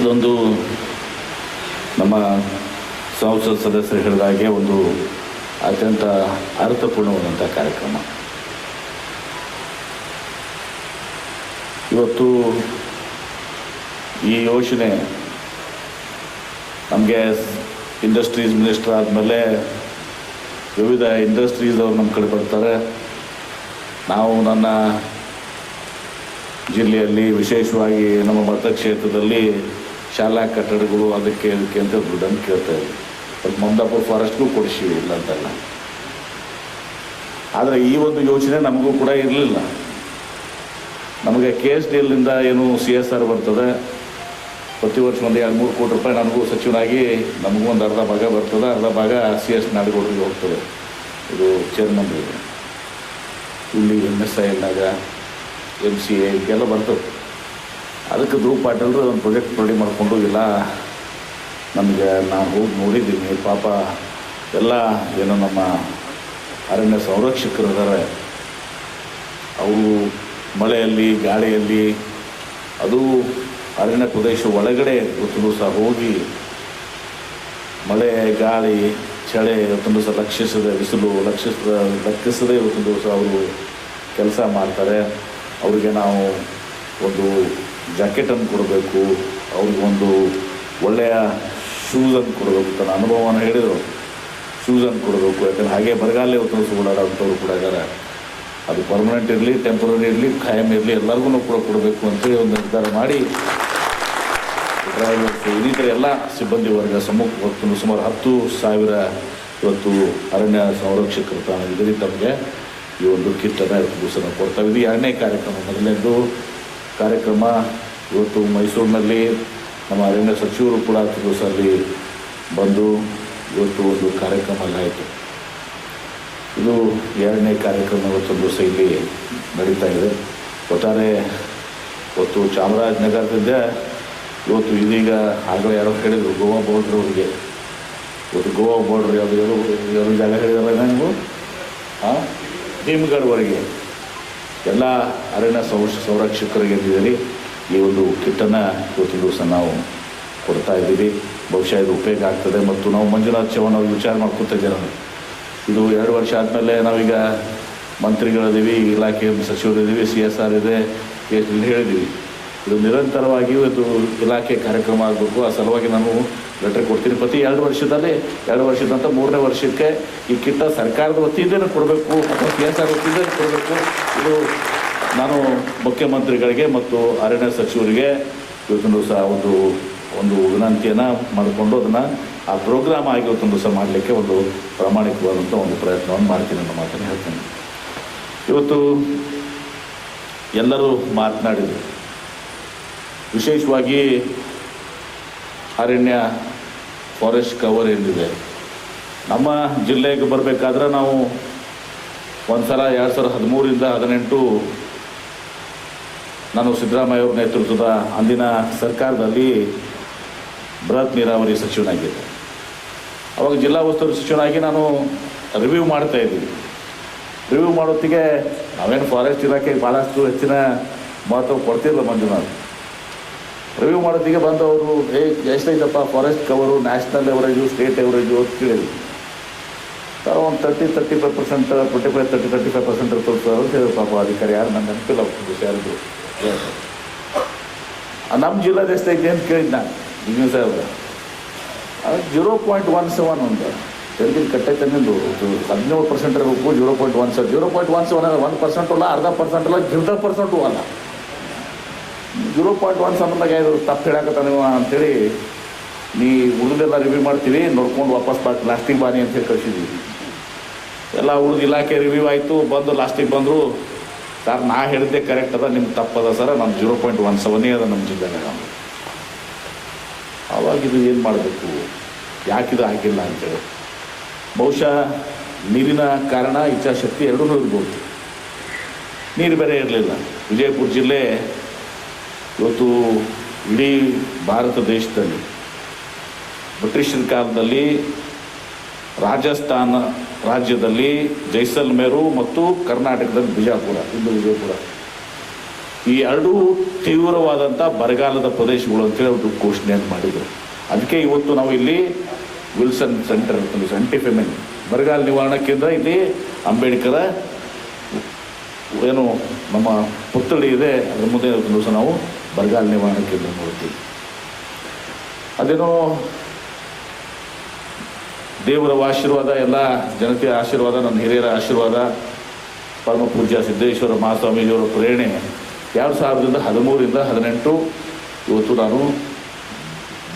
ಇದೊಂದು ನಮ್ಮ ಸಂಸತ್ ಸದಸ್ಯರು ಹೇಳಿದಾಗೆ ಒಂದು ಅತ್ಯಂತ ಅರ್ಥಪೂರ್ಣವಾದಂಥ ಕಾರ್ಯಕ್ರಮ. ಇವತ್ತು ಈ ಯೋಜನೆ ನಮಗೆ ಇಂಡಸ್ಟ್ರೀಸ್ ಮಿನಿಸ್ಟರ್ ಆದಮೇಲೆ ವಿವಿಧ ಇಂಡಸ್ಟ್ರೀಸ್ ಅವರು ನಮ್ಮ ಕಡೆ ಬರ್ತಾರೆ. ನಾವು ನನ್ನ ಜಿಲ್ಲೆಯಲ್ಲಿ ವಿಶೇಷವಾಗಿ ನಮ್ಮ ಮತಕ್ಷೇತ್ರದಲ್ಲಿ ಶಾಲಾ ಕಟ್ಟಡಗಳು ಅದಕ್ಕೆ ಅದಕ್ಕೆ ಅಂತ ದುಡ್ಡನ್ನು ಕೇಳ್ತಾ ಇದ್ವಿ ಬಟ್ ಮಮದಾಪುರ ಫಾರೆಸ್ಟ್ಗೂ ಕೊಡಿಸಿವಿ, ಇಲ್ಲ ಅಂತಲ್ಲ. ಆದರೆ ಈ ಒಂದು ಯೋಚನೆ ನಮಗೂ ಕೂಡ ಇರಲಿಲ್ಲ. ನಮಗೆ ಕೆ ಎಸ್ ಡಿ ಎಲ್ನಿಂದ ಏನು ಸಿ ಎಸ್ ಆರ್ ಬರ್ತದೆ, ಪ್ರತಿ ವರ್ಷ ಒಂದು ಎರಡು ಮೂರು ಕೋಟಿ ರೂಪಾಯಿ ನನಗೂ ಸಚಿವನಾಗಿ ನಮಗೂ ಒಂದು ಅರ್ಧ ಭಾಗ ಬರ್ತದೆ, ಅರ್ಧ ಭಾಗ ಸಿ ಎಸ್ ನಾಡಗೌಡರಿಗೆ ಹೋಗ್ತದೆ. ಇದು ಚೇರ್ಮನ್ರಿಗೆ ಇಲ್ಲಿ ಎಂ ಎಸ್ ಐ ಎಲ್ನಾಗ ಎಂ ಸಿ ಎ ಬರ್ತದೆ. ಅದಕ್ಕೆ ಧ್ರುವ ಪಾಟೀಲ್ರು ಒಂದು ಪ್ರೊಜೆಕ್ಟ್ ರೆಡಿ ಮಾಡಿಕೊಂಡು ನಮಗೆ ನಾನು ಹೋಗಿ ನೋಡಿದ್ದೀನಿ. ಪಾಪ ಎಲ್ಲ ಏನು ನಮ್ಮ ಅರಣ್ಯ ಸಂರಕ್ಷಕರು ಇದ್ದಾರೆ ಅವರು ಮಳೆಯಲ್ಲಿ, ಗಾಳಿಯಲ್ಲಿ, ಅದು ಅರಣ್ಯ ಪ್ರದೇಶ ಒಳಗಡೆ ಇವತ್ತು ಸಹ ಹೋಗಿ ಮಳೆ, ಗಾಳಿ, ಚಳಿ ಇವತ್ತೊಂದು ಸಹ ಲಕ್ಷಿಸದೆ, ಬಿಸಿಲು ಲಕ್ಷಿಸದ, ಲಕ್ಷಿಸದೆ ಇವತ್ತೊಂದು ದಿವಸ ಅವರು ಕೆಲಸ ಮಾಡ್ತಾರೆ. ಅವರಿಗೆ ನಾವು ಒಂದು ಜಾಕೆಟನ್ನು ಕೊಡಬೇಕು ಅವ್ರಿಗೊಂದು ಒಳ್ಳೆಯ ಶೂಸನ್ನು ಕೊಡಬೇಕು ತನ್ನ ಅನುಭವವನ್ನು ಹೇಳಿದರು. ಶೂಸನ್ನು ಕೊಡಬೇಕು, ಯಾಕಂದರೆ ಹಾಗೆ ಬರಗಾಲ ದಿವಸ ಓಡಾಡೋಂಥವ್ರು ಕೂಡ ಇದ್ದಾರೆ. ಅದು ಪರ್ಮನೆಂಟ್ ಇರಲಿ ಟೆಂಪ್ರರಿ ಇರಲಿ, ಖಾಯಂ ಇರಲಿ, ಎಲ್ಲರಿಗೂ ಕೂಡ ಕೊಡಬೇಕು ಅಂತೇಳಿ ಒಂದು ನಿರ್ಧಾರ ಮಾಡಿ ಇನ್ನಿತರ ಎಲ್ಲ ಸಿಬ್ಬಂದಿ ವರ್ಗ ಸಮ್ಮುಖ ಇವತ್ತು ಸುಮಾರು ಹತ್ತು ಸಾವಿರ ಇವತ್ತು ಅರಣ್ಯ ಸಂರಕ್ಷಕರು ತಾನು ಇದರಿಂದ ತಮಗೆ ಈ ಒಂದು ಕಿಟ್ಟನ್ನು ದಿವಸ ಕೊಡ್ತಾವೆ ಕೊಡ್ತಾ ಇದ್ದೀವಿ. ಎರಡನೇ ಕಾರ್ಯಕ್ರಮ ಮೊದಲನೇದು ಕಾರ್ಯಕ್ರಮ ಇವತ್ತು ಮೈಸೂರಿನಲ್ಲಿ ನಮ್ಮ ಅರಣ್ಯ ಸಚಿವರು ಕೂಡ ಹತ್ತು ಅಲ್ಲಿ ಬಂದು ಇವತ್ತು ಒಂದು ಕಾರ್ಯಕ್ರಮ ಆಯಿತು. ಇದು ಎರಡನೇ ಕಾರ್ಯಕ್ರಮ ಇವತ್ತು ದಿವಸ ಇಲ್ಲಿ ನಡೀತಾ ಇದೆ. ಒಟ್ಟಾರೆ ಇವತ್ತು ಚಾಮರಾಜನಗರದಿಂದ ಇವತ್ತು ಇದೀಗ ಆಗಲೇ ಯಾರೋ ಹೇಳಿದರು, ಗೋವಾ ಬಾರ್ಡ್ರ್ ಅವ್ರಿಗೆ. ಇವತ್ತು ಗೋವಾ ಬಾರ್ಡ್ರ್ ಯಾವುದು ಯಾರು ಯಾರು ಜಾಗ ಹೇಳಿದಾರೆ ನೀವು ಹಾಂ ಭೀಮಗಢವರೆಗೆ ಎಲ್ಲ ಅರಣ್ಯ ಸೌ ಸಂರಕ್ಷಕರಿಗೆ ಇದ್ದೀರಿ ಈ ಒಂದು ಕಿಟ್ಟನ್ನು ಇವತ್ತಿನ ದಿವಸ ನಾವು ಕೊಡ್ತಾ ಇದ್ದೀವಿ. ಬಹುಶಃ ಇದು ಉಪಯೋಗ ಆಗ್ತದೆ ಮತ್ತು ನಾವು ಮಂಜುನಾಥ್ ಚೌಹಾಣ್ ಅವ್ರಿಗೆ ವಿಚಾರ ಮಾಡ್ಕೊತಾ ಇದ್ದೀವಿ ಇದು ಎರಡು ವರ್ಷ ಆದಮೇಲೆ ನಾವೀಗ ಮಂತ್ರಿಗಳಿದ್ದೀವಿ ಇಲಾಖೆ ಸಚಿವರಿದ್ದೀವಿ ಸಿ ಎಸ್ ಆರ್ ಇದೆ ಹೇಳಿದ್ದೀವಿ. ಇದು ನಿರಂತರವಾಗಿಯೂ ಇದು ಇಲಾಖೆ ಕಾರ್ಯಕ್ರಮ ಆಗಬೇಕು. ಆ ಸಲುವಾಗಿ ನಾನು ಲೆಟರ್ ಕೊಡ್ತೀನಿ. ಪ್ರತಿ ಎರಡು ವರ್ಷದಲ್ಲಿ ಎರಡು ವರ್ಷದಂತ ಮೂರನೇ ವರ್ಷಕ್ಕೆ ಈ ಕಿಟ್ಟ ಸರ್ಕಾರದ ವತಿಯಿಂದಲೇ ಕೊಡಬೇಕು. ಅಥವಾ ಕೆ ಎಸ್ ಆರ್ ವತಿಯಿಂದಲೇ ಕೊಡಬೇಕು. ಇದು ನಾನು ಮುಖ್ಯಮಂತ್ರಿಗಳಿಗೆ ಮತ್ತು ಅರಣ್ಯ ಸಚಿವರಿಗೆ ಇವತ್ತೊಂದು ಸಹ ಒಂದು ಒಂದು ವಿನಂತಿಯನ್ನು ಮಾಡಿಕೊಂಡು ಅದನ್ನು ಆ ಪ್ರೋಗ್ರಾಮ್ ಆಗಿ ಇವತ್ತೊಂದು ಸಹ ಮಾಡಲಿಕ್ಕೆ ಒಂದು ಪ್ರಾಮಾಣಿಕವಾದಂಥ ಒಂದು ಪ್ರಯತ್ನವನ್ನು ಮಾಡ್ತೀನಿ ಅನ್ನೋ ಮಾತನ್ನು ಹೇಳ್ತೀನಿ. ಇವತ್ತು ಎಲ್ಲರೂ ಮಾತನಾಡಿದರು. ವಿಶೇಷವಾಗಿ ಅರಣ್ಯ ಫಾರೆಸ್ಟ್ ಕವರ್ ಏನಿದೆ ನಮ್ಮ ಜಿಲ್ಲೆಗೆ ಬರಬೇಕಾದ್ರೆ ನಾವು ಒಂದು ಸಲ ಎರಡು ಸಾವಿರದ ಹದಿಮೂರಿಂದ ಹದಿನೆಂಟು ನಾನು ಸಿದ್ದರಾಮಯ್ಯ ಅವ್ರ ನೇತೃತ್ವದ ಅಂದಿನ ಸರ್ಕಾರದಲ್ಲಿ ಬೃಹತ್ ನೀರಾವರಿ ಸಚಿವನಾಗಿದ್ದೆ. ಅವಾಗ ಜಿಲ್ಲಾ ಉಸ್ತುವಾರಿ ಸಚಿವನಾಗಿ ನಾನು ರಿವ್ಯೂ ಮಾಡ್ತಾ ಇದ್ದೀನಿ. ರಿವ್ಯೂ ಮಾಡೋತ್ತಿಗೆ ನಾವೇನು ಫಾರೆಸ್ಟ್ ಇಲಾಖೆಗೆ ಭಾಳಷ್ಟು ಹೆಚ್ಚಿನ ಮಹತ್ವ ಕೊಡ್ತಿರಲಿಲ್ಲ ಮಂಜುನಾಥ್. ರಿವ್ಯೂ ಮಾಡೋದಕ್ಕೆ ಬಂದು ಅವರು ಏ ಎಷ್ಟೈತಪ್ಪ forest cover national average state average ಅಂತ ಕೇಳಿದ್ವಿ ಸರ್ ಒಂದು thirty thirty five percent twenty five thirty thirty five percent sir ಅಂತ ಹೇಳಿ ಪಾಪ ಅಧಿಕಾರಿ ಯಾರು ನನ್ನ ನೆನಪಿಲ್ಲ ಯಾರಿದ್ರು ನಮ್ಮ ಜಿಲ್ಲಾದ ಎಷ್ಟೈತೆ ಅಂತ ಕೇಳಿದ್ದು ನಾನು ಈಗ ಸಾಹೇಬ್ರ ಅದು ಜೀರೋ ಪಾಯಿಂಟ್ ಒನ್ ಸೆವೆನ್ ಒಂದು. ತೆರಿಗೆ ಕಟ್ಟೆ ನಿಂದು ಹದಿನೇಳು ಪರ್ಸೆಂಟ್ ಇರಬೇಕು zero point one seven zero point one seven one percent ಅಲ್ಲ, ಅರ್ಧ ಪರ್ಸೆಂಟ್ ಅಲ್ಲ ಗಿರ್ಧ ಪರ್ಸೆಂಟು ಅಲ್ಲ. ಜೀರೋ ಪಾಯಿಂಟ್ ಒನ್ ಸಂಬಂಧಾಗ ಇದು ತಪ್ಪು ಹೇಳಕತ್ತ ನೀವು ಅಂತೇಳಿ ನೀ ಉಳಿದೆಲ್ಲ ರಿವ್ಯೂ ಮಾಡ್ತೀವಿ, ನೋಡ್ಕೊಂಡು ವಾಪಸ್ ಬಾ ಲಾಸ್ಟಿಗೆ ಬಾನಿ ಅಂತೇಳಿ ಕಳಿಸಿದ್ವಿ. ಎಲ್ಲ ಉಳಿದ ಇಲಾಖೆ ರಿವ್ಯೂ ಆಯಿತು, ಬಂದು ಲಾಸ್ಟಿಗೆ ಬಂದರು, ಸರ್, ನಾ ಹೇಳಿದ್ದೆ ಕರೆಕ್ಟ್ ಅದ, ನಿಮ್ಗೆ ತಪ್ಪದ ಸರ್ ನಮ್ಮ ಜೀರೋ ಪಾಯಿಂಟ್ ಒನ್ ಸೆವೆನೇ ಅದ ನಮ್ಮ ಜಿಲ್ಲೆನಾಗ ಅವಾಗ ಇದು ಏನು ಮಾಡಬೇಕು? ಯಾಕಿದು ಆಗಿಲ್ಲ ಅಂತೇಳಿ. ಬಹುಶಃ ನೀರಿನ ಕಾರಣ, ಇಚ್ಛಾಶಕ್ತಿ ಎರಡೂ ಇರ್ಬೋದು ನೀರು ಬೇರೆ ಇರಲಿಲ್ಲ. ವಿಜಯಪುರ ಜಿಲ್ಲೆ ಇವತ್ತು ಇಡೀ ಭಾರತ ದೇಶದಲ್ಲಿ, ಬ್ರಿಟಿಷರ ಕಾಲದಲ್ಲಿ, ರಾಜಸ್ಥಾನ ರಾಜ್ಯದಲ್ಲಿ ಜೈಸಲ್ಮೇರು ಮತ್ತು ಕರ್ನಾಟಕದಲ್ಲಿ ಬಿಜಾಪುರ, ಇಂದು ವಿಜಯಪುರ. ಈ ಎರಡೂ ತೀವ್ರವಾದಂಥ ಬರಗಾಲದ ಪ್ರದೇಶಗಳು ಅಂತೇಳಿ ಅವರು ಘೋಷಣೆಯನ್ನು ಮಾಡಿದರು. ಅದಕ್ಕೆ ಇವತ್ತು ನಾವು ಇಲ್ಲಿ ವಿಲ್ಸನ್ ಸೆಂಟರ್ ಒಂದು ಸೆಂಟಿಫೆಮೆನ್ ಬರಗಾಲ ನಿವಾರಣಾ ಕೇಂದ್ರ ಇಲ್ಲಿ ಅಂಬೇಡ್ಕರ ಏನು ನಮ್ಮ ಪುತ್ಥಳಿ ಇದೆ, ಅದರ ಮುಂದೆ ದಿವಸ ನಾವು ಬರಗಾಲ ನಿವಾರಣ ಕೇಂದ್ರ ನೋಡ್ತೀವಿ. ಅದೇನೋ ದೇವರ ಆಶೀರ್ವಾದ, ಎಲ್ಲ ಜನತೆಯ ಆಶೀರ್ವಾದ ನನ್ನ ಹಿರಿಯರ ಆಶೀರ್ವಾದ, ಪರಮ ಪೂಜ್ಯ ಸಿದ್ದೇಶ್ವರ ಮಹಾಸ್ವಾಮೀಜಿಯವರ ಪ್ರೇರಣೆ ಎರಡು ಸಾವಿರದಿಂದ ಹದಿಮೂರಿಂದ ಹದಿನೆಂಟು. ಇವತ್ತು ನಾನು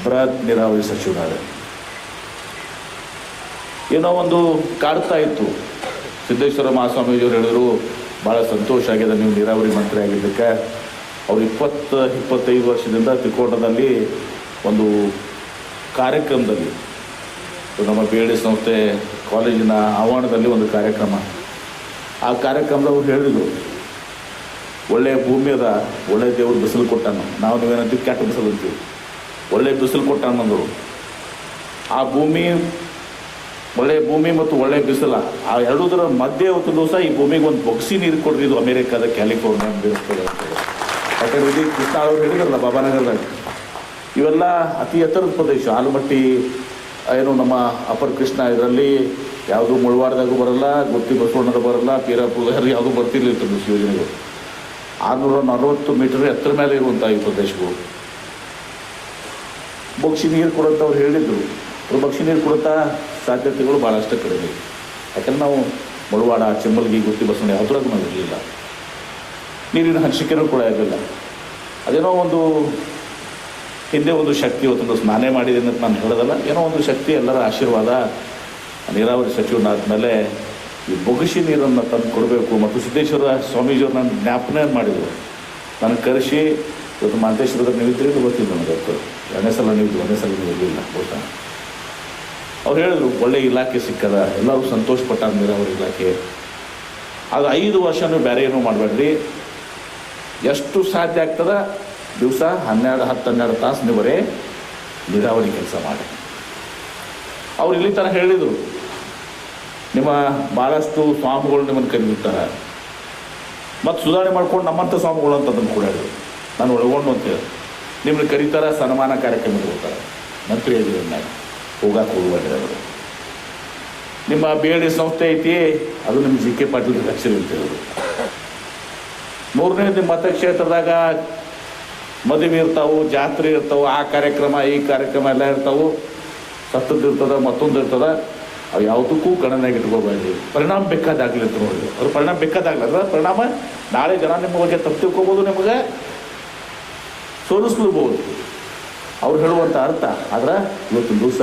ಬೃಹತ್ ನೀರಾವರಿ ಸಚಿವನಾದೆ. ಏನೋ ಒಂದು ಕಾಡ್ತಾ ಇತ್ತು. ಸಿದ್ದೇಶ್ವರ ಮಹಾಸ್ವಾಮೀಜಿಯವರು ಹೇಳಿದ್ರು ಭಾಳ ಸಂತೋಷ ಆಗಿದೆ, ನೀವು ನೀರಾವರಿ ಮಂತ್ರಿ ಆಗಿದ್ದಕ್ಕೆ. ಅವ್ರು ಇಪ್ಪತ್ತು, ಇಪ್ಪತ್ತೈದು ವರ್ಷದಿಂದ ತ್ರಿಕೋಟದಲ್ಲಿ ಒಂದು ಕಾರ್ಯಕ್ರಮದಲ್ಲಿ, ನಮ್ಮ ಬಿ ಡಿ ಸಂಸ್ಥೆ ಕಾಲೇಜಿನ ಆವರಣದಲ್ಲಿ ಒಂದು ಕಾರ್ಯಕ್ರಮ. ಆ ಕಾರ್ಯಕ್ರಮದಲ್ಲಿ ಅವ್ರು ಹೇಳಿದರು ಒಳ್ಳೆಯ ಭೂಮಿ ಅದ ಒಳ್ಳೆಯ ದೇವ್ರು ಬಿಸಿಲು ಕೊಟ್ಟಾನ. ನಾವು ನೀವೇನಂತೀವಿ ಕೆಟ್ಟ ಬಿಸಿಲು ಅಂತೀವಿ ಒಳ್ಳೆಯ ಬಿಸಿಲು ಕೊಟ್ಟಾನ ಅಂದರು. ಆ ಭೂಮಿ ಒಳ್ಳೆಯ ಭೂಮಿ ಮತ್ತು ಒಳ್ಳೆಯ ಬಿಸಿಲ, ಆ ಎರಡುದರ ಮಧ್ಯೆ ಒಂದು ದಿವಸ ಈ ಭೂಮಿಗೆ ಒಂದು ಬೊಕ್ಸಿ ನೀರು ಕೊಡ್ರಿ ಇದು ಅಮೇರಿಕಾದ ಕ್ಯಾಲಿಫೋರ್ನಿಯಾ ಅಂತ ಯಾಕಂದ್ರೆ ಕೃಷ್ಣ ಅವರು ಹೇಳಿದ್ರಲ್ಲ ಬಾಬಾನಗರದಾಗ ಇವೆಲ್ಲ ಅತಿ ಎತ್ತರದ ಪ್ರದೇಶ. ಆಲಮಟ್ಟಿ, ಏನು ನಮ್ಮ ಅಪರ್ ಕೃಷ್ಣ, ಇದರಲ್ಲಿ ಯಾವುದು ಮುಳವಾಡದಾಗೂ ಬರಲ್ಲ, ಗುತ್ತಿ ಬಸವಣ್ಣದ ಬರಲ್ಲ, ಪೀರಾಪುರ ಯಾವುದೂ ಬರ್ತಿರ್ಲಿಲ್ಲ ಯೋಜನೆಗಳು. ಆರುನೂರ ನಲವತ್ತು ಮೀಟರ್ ಎತ್ತರ ಮೇಲೆ ಇರುವಂಥ ಈ ಪ್ರದೇಶಗಳು ಬಕ್ಷಿ ನೀರು ಕೊಡುವಂತ ಅವ್ರು ಹೇಳಿದ್ರು. ಅವ್ರು ಬಕ್ಷಿ ನೀರು ಕೊಡುತ್ತಾ ಸಾಧ್ಯತೆಗಳು ಭಾಳಷ್ಟು ಕಡಿಮೆ. ಯಾಕಂದ್ರೆ ನಾವು ಮುಳವಾಡ, ಚಿಮ್ಮಲ್ಗಿ, ಗುತ್ತಿ ಬಸವಣ್ಣ ಯಾವುದ್ರಾಗೂ ನಾವು ಇರಲಿಲ್ಲ. ನೀರಿನ ಹಂಚಿಕೆನೂ ಕೂಡ ಇರಲಿಲ್ಲ. ಅದೇನೋ ಒಂದು ಹಿಂದೆ ಒಂದು ಶಕ್ತಿ ಇವತ್ತೊಂದು ನಾನೇ ಮಾಡಿದೆ ಅಂತ ನಾನು ಹೇಳೋದಲ್ಲ, ಏನೋ ಒಂದು ಶಕ್ತಿ ಎಲ್ಲರ ಆಶೀರ್ವಾದ ನೀರಾವರಿ ಸಚಿವನಾದ್ಮೇಲೆ ಈ ಬೊಗಸಿ ನೀರನ್ನು ತಂದು ಕೊಡಬೇಕು ಮತ್ತು ಸಿದ್ದೇಶ್ವರ ಸ್ವಾಮೀಜಿಯವ್ರು ನನ್ನ ಜ್ಞಾಪನೆ ಮಾಡಿದರು. ನನಗೆ ಕರೆಸಿ, ಇವತ್ತು ಮಾಂತೇಶ್ವರದ ನೀವು ಇದ್ರಿ ಗೊತ್ತಿಲ್ಲ ನನಗೆ ಗೊತ್ತು ಎರಡನೇ ಸಲ ನೀವು ಒಂದೇ ಸಲ ನೀವು ಇರಲಿಲ್ಲ ಗೊತ್ತಾ? ಅವ್ರು ಹೇಳಿದ್ರು, ಒಳ್ಳೆ ಇಲಾಖೆ ಸಿಕ್ಕದ, ಎಲ್ಲರೂ ಸಂತೋಷ ಪಟ್ಟಾರ ನೀರಾವರಿ ಇಲಾಖೆ. ಅದು ಐದು ವರ್ಷನೂ ಬೇರೆ ಏನೂ ಮಾಡಬೇಡ್ರಿ. ಎಷ್ಟು ಸಾಧ್ಯ ಆಗ್ತದ? ದಿವಸ ಹನ್ನೆರಡು, ಹತ್ತು, ಹನ್ನೆರಡು ತಾಸು ಬರೇ ನೀರಾವರಿ ಕೆಲಸ ಮಾಡಿ. ಅವ್ರು ಇಲ್ಲಿ ತನಕ ಹೇಳಿದರು, ನಿಮ್ಮ ಭಾಳಷ್ಟು ಸ್ವಾಮಿಗಳು ನಿಮ್ಮನ್ನು ಕರೆದಿರ್ತಾರೆ. ಮತ್ತು ಸುಧಾರಣೆ ಮಾಡ್ಕೊಂಡು ನಮ್ಮಂಥ ಸ್ವಾಮಿಗಳು ಅಂತ ಅದನ್ನು ಕೂಡ ಹೇಳಿದ್ರು. ನಾನು ಒಳಗೊಂಡು ಅಂತ ಹೇಳಿ ನಿಮ್ಮನ್ನು ಕರೀತಾರೆ, ಸನ್ಮಾನ ಕಾರ್ಯಕ್ರಮ ಹೋಗ್ತಾರೆ. ಮಂತ್ರಿ ನಾನು ಹೋಗಕ್ಕೆ ಹೋಗುವ ನಿಮ್ಮ ಬಿ ಎಲ್ ಡಿ ಸಂಸ್ಥೆ ಐತಿ ಅದು ನಿಮ್ಮ ಜಿ ಕೆ ಪಾಟೀಲ್ ಅಂತ ಹೇಳಿದ್ರು. ಮೂರನೇ ನಿಮ್ಮ ಮತಕ್ಷೇತ್ರದಾಗ ಮದುವೆ ಇರ್ತಾವೆ, ಜಾತ್ರೆ ಇರ್ತಾವೆ, ಆ ಕಾರ್ಯಕ್ರಮ, ಈ ಕಾರ್ಯಕ್ರಮ ಎಲ್ಲ ಇರ್ತಾವೆ. ಸತ್ತದ್ದು ಇರ್ತದೆ, ಮತ್ತೊಂದು ಇರ್ತದೆ. ಅವು ಯಾವುದಕ್ಕೂ ಗಣನೆಗೆ ಇಟ್ಕೋಬೇಡಿ ಪರಿಣಾಮ ಬೇಕಾದಾಗಲಿ ಅಂತ ನೋಡಿ. ಅವ್ರ ಪರಿಣಾಮ ಬೇಕಾದಾಗಲಿ. ಅಂದ್ರೆ ಪರಿಣಾಮ ನಾಳೆ ಜನ ನಿಮ್ಮ ಬಗ್ಗೆ ತಪ್ಪು ತಿಳ್ಕೊಬೋದು ನಿಮಗೆ. ಸೋಲಿಸ್ಬಿಡ್ಬೋದು. ಅವ್ರು ಹೇಳುವಂಥ ಅರ್ಥ. ಆದ್ರೆ ಇವತ್ತಿನ ದಿವಸ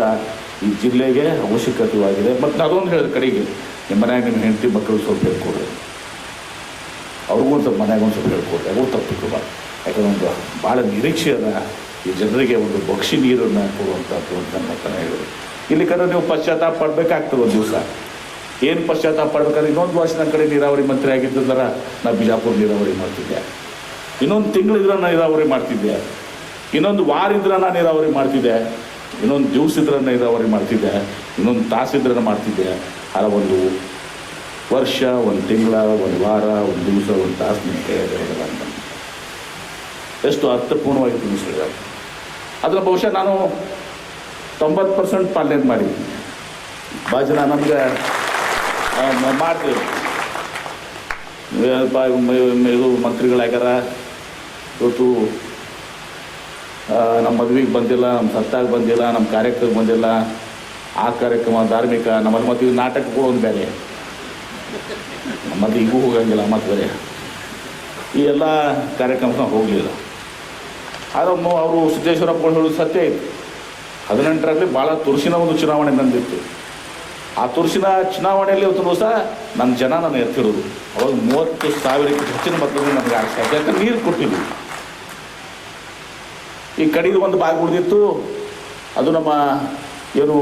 ಈ ಜಿಲ್ಲೆಗೆ ಅವಶ್ಯಕತೆಯಾಗಿದೆ. ಮತ್ತು ಅದೊಂದು ಹೇಳಿದ ಕಡೆಗೆ. ನಿಮ್ಮ ಮನೆಯಾಗ ನಿಮ್ಮ ಹೆಂಡತಿ ಮಕ್ಕಳು ಸ್ವಲ್ಪ ಹೇಳ್ಕೊಡ್ರಿ ಅವ್ರಿಗೂ ಒಂದು ಮನೆಗೆ ಒಂದು ಸ್ವಲ್ಪ ಹೇಳ್ಕೊಟ್ಟೆ. ಅವ್ರು ತಪ್ಪು ತಿಳ್ಕೊಬಾರ್ದು ಯಾಕಂದ್ರೆ ಒಂದು ಭಾಳ ನಿರೀಕ್ಷೆ ಅದ ಈ ಜನರಿಗೆ ಒಂದು ಬಕ್ಷಿ ನೀರನ್ನು ಕೊಡುವಂಥದ್ದು ಅಂತ ನನ್ನ ಹತ್ರ ಹೇಳಿದ್ರು. ಇಲ್ಲಿ ನೀವು ಪಶ್ಚಾತ್ತಾಪ ಪಡ್ಬೇಕಾಗ್ತದೆ ಒಂದು ದಿವಸ. ಏನು ಪಶ್ಚಾತ್ತಾಪ ಪಡ್ಬೇಕಾದ್ರೆ ಇನ್ನೊಂದು ವರ್ಷ ನನ್ನ ಕಡೆ ನೀರಾವರಿ ಮಂತ್ರಿ ಆಗಿದ್ದಂದ್ರೆ ನಾ ಬಿಜಾಪುರ ನೀರಾವರಿ ಮಾಡ್ತಿದ್ದೆ. ಇನ್ನೊಂದು ತಿಂಗಳಿದ್ರೆ ನಾನು ನೀರಾವರಿ ಮಾಡ್ತಿದ್ದೆ. ಇನ್ನೊಂದು ವಾರ ಇದ್ರೆ ನಾನು ನೀರಾವರಿ ಮಾಡ್ತಿದ್ದೆ. ಇನ್ನೊಂದು ದಿವಸ ಇದ್ರೆ ನೀರಾವರಿ ಮಾಡ್ತಿದ್ದೆ. ಇನ್ನೊಂದು ತಾಸಿದ್ರೆ ಮಾಡ್ತಿದ್ದೆ. ಆ ಒಂದು ವರ್ಷ, ಒಂದು ತಿಂಗಳ, ಒಂದು ವಾರ, ಒಂದು ದಿವಸ, ಒಂದು ತಾಸು ನಿಮ್ಮ ಅಂತ. ಎಷ್ಟು ಅರ್ಥಪೂರ್ಣವಾಗಿ ತಿಳಿಸಿದ ಅದರ ಬಹುಶಃ ನಾನು ತೊಂಬತ್ತು ಪರ್ಸೆಂಟ್ ಪಾಲನೆ ಮಾಡಿದ್ದೀನಿ. ಭಾಳ ನಮ್ಗೆ ಮ- ಮಾಡ್ತೀವಿ ಇದು ಮಂತ್ರಿಗಳಾಗ್ಯಾರ. ಇವತ್ತು ನಮ್ಮ ಮದುವೆಗೆ ಬಂದಿಲ್ಲ, ನಮ್ಮ ಸತ್ತಾಗ ಬಂದಿಲ್ಲ, ನಮ್ಮ ಕಾರ್ಯಕ್ರಮಕ್ಕೆ ಬಂದಿಲ್ಲ. ಆ ಕಾರ್ಯಕ್ರಮ ಧಾರ್ಮಿಕ, ನಮ್ಮ ಮದುವೆ ನಾಟಕಗಳು ಒಂದು ಬೇರೆ ಮತ್ತು ಈಗೂ ಹೋಗಂಗಿಲ್ಲ ಮತ್ತು ಬೇರೆ. ಈ ಎಲ್ಲ ಕಾರ್ಯಕ್ರಮಕ್ಕೆ ಹೋಗಲಿಲ್ಲ. ಆದರೆ ಅವರು ಸಿದ್ದೇಶ್ವರಪ್ಪ ಹೇಳೋದು ಸತ್ಯ ಇತ್ತು ಹದಿನೆಂಟರಲ್ಲಿ ಭಾಳ ತುರ್ಸಿನ ಒಂದು ಚುನಾವಣೆ ನಂದಿತ್ತು ಆ ತುರ್ಸಿನ ಚುನಾವಣೆಯಲ್ಲಿ ಇವತ್ತು ದಿವಸ ನನ್ನ ಜನ ನಾನು ಎತ್ತಿರೋದು. ಅವಾಗ ಮೂವತ್ತು ಸಾವಿರಕ್ಕೆ ಹೆಚ್ಚಿನ ಮತದಿಂದ ನನಗೆ ಆಗ್ತಾ ಇದೆ ಯಾಕಂದ್ರೆ ನೀರು ಕೊಟ್ಟಿದ್ವಿ ಈ ಕಡೆದು ಒಂದು ಭಾಗ ಉಳಿದಿತ್ತು. ಅದು ನಮ್ಮ ಏನು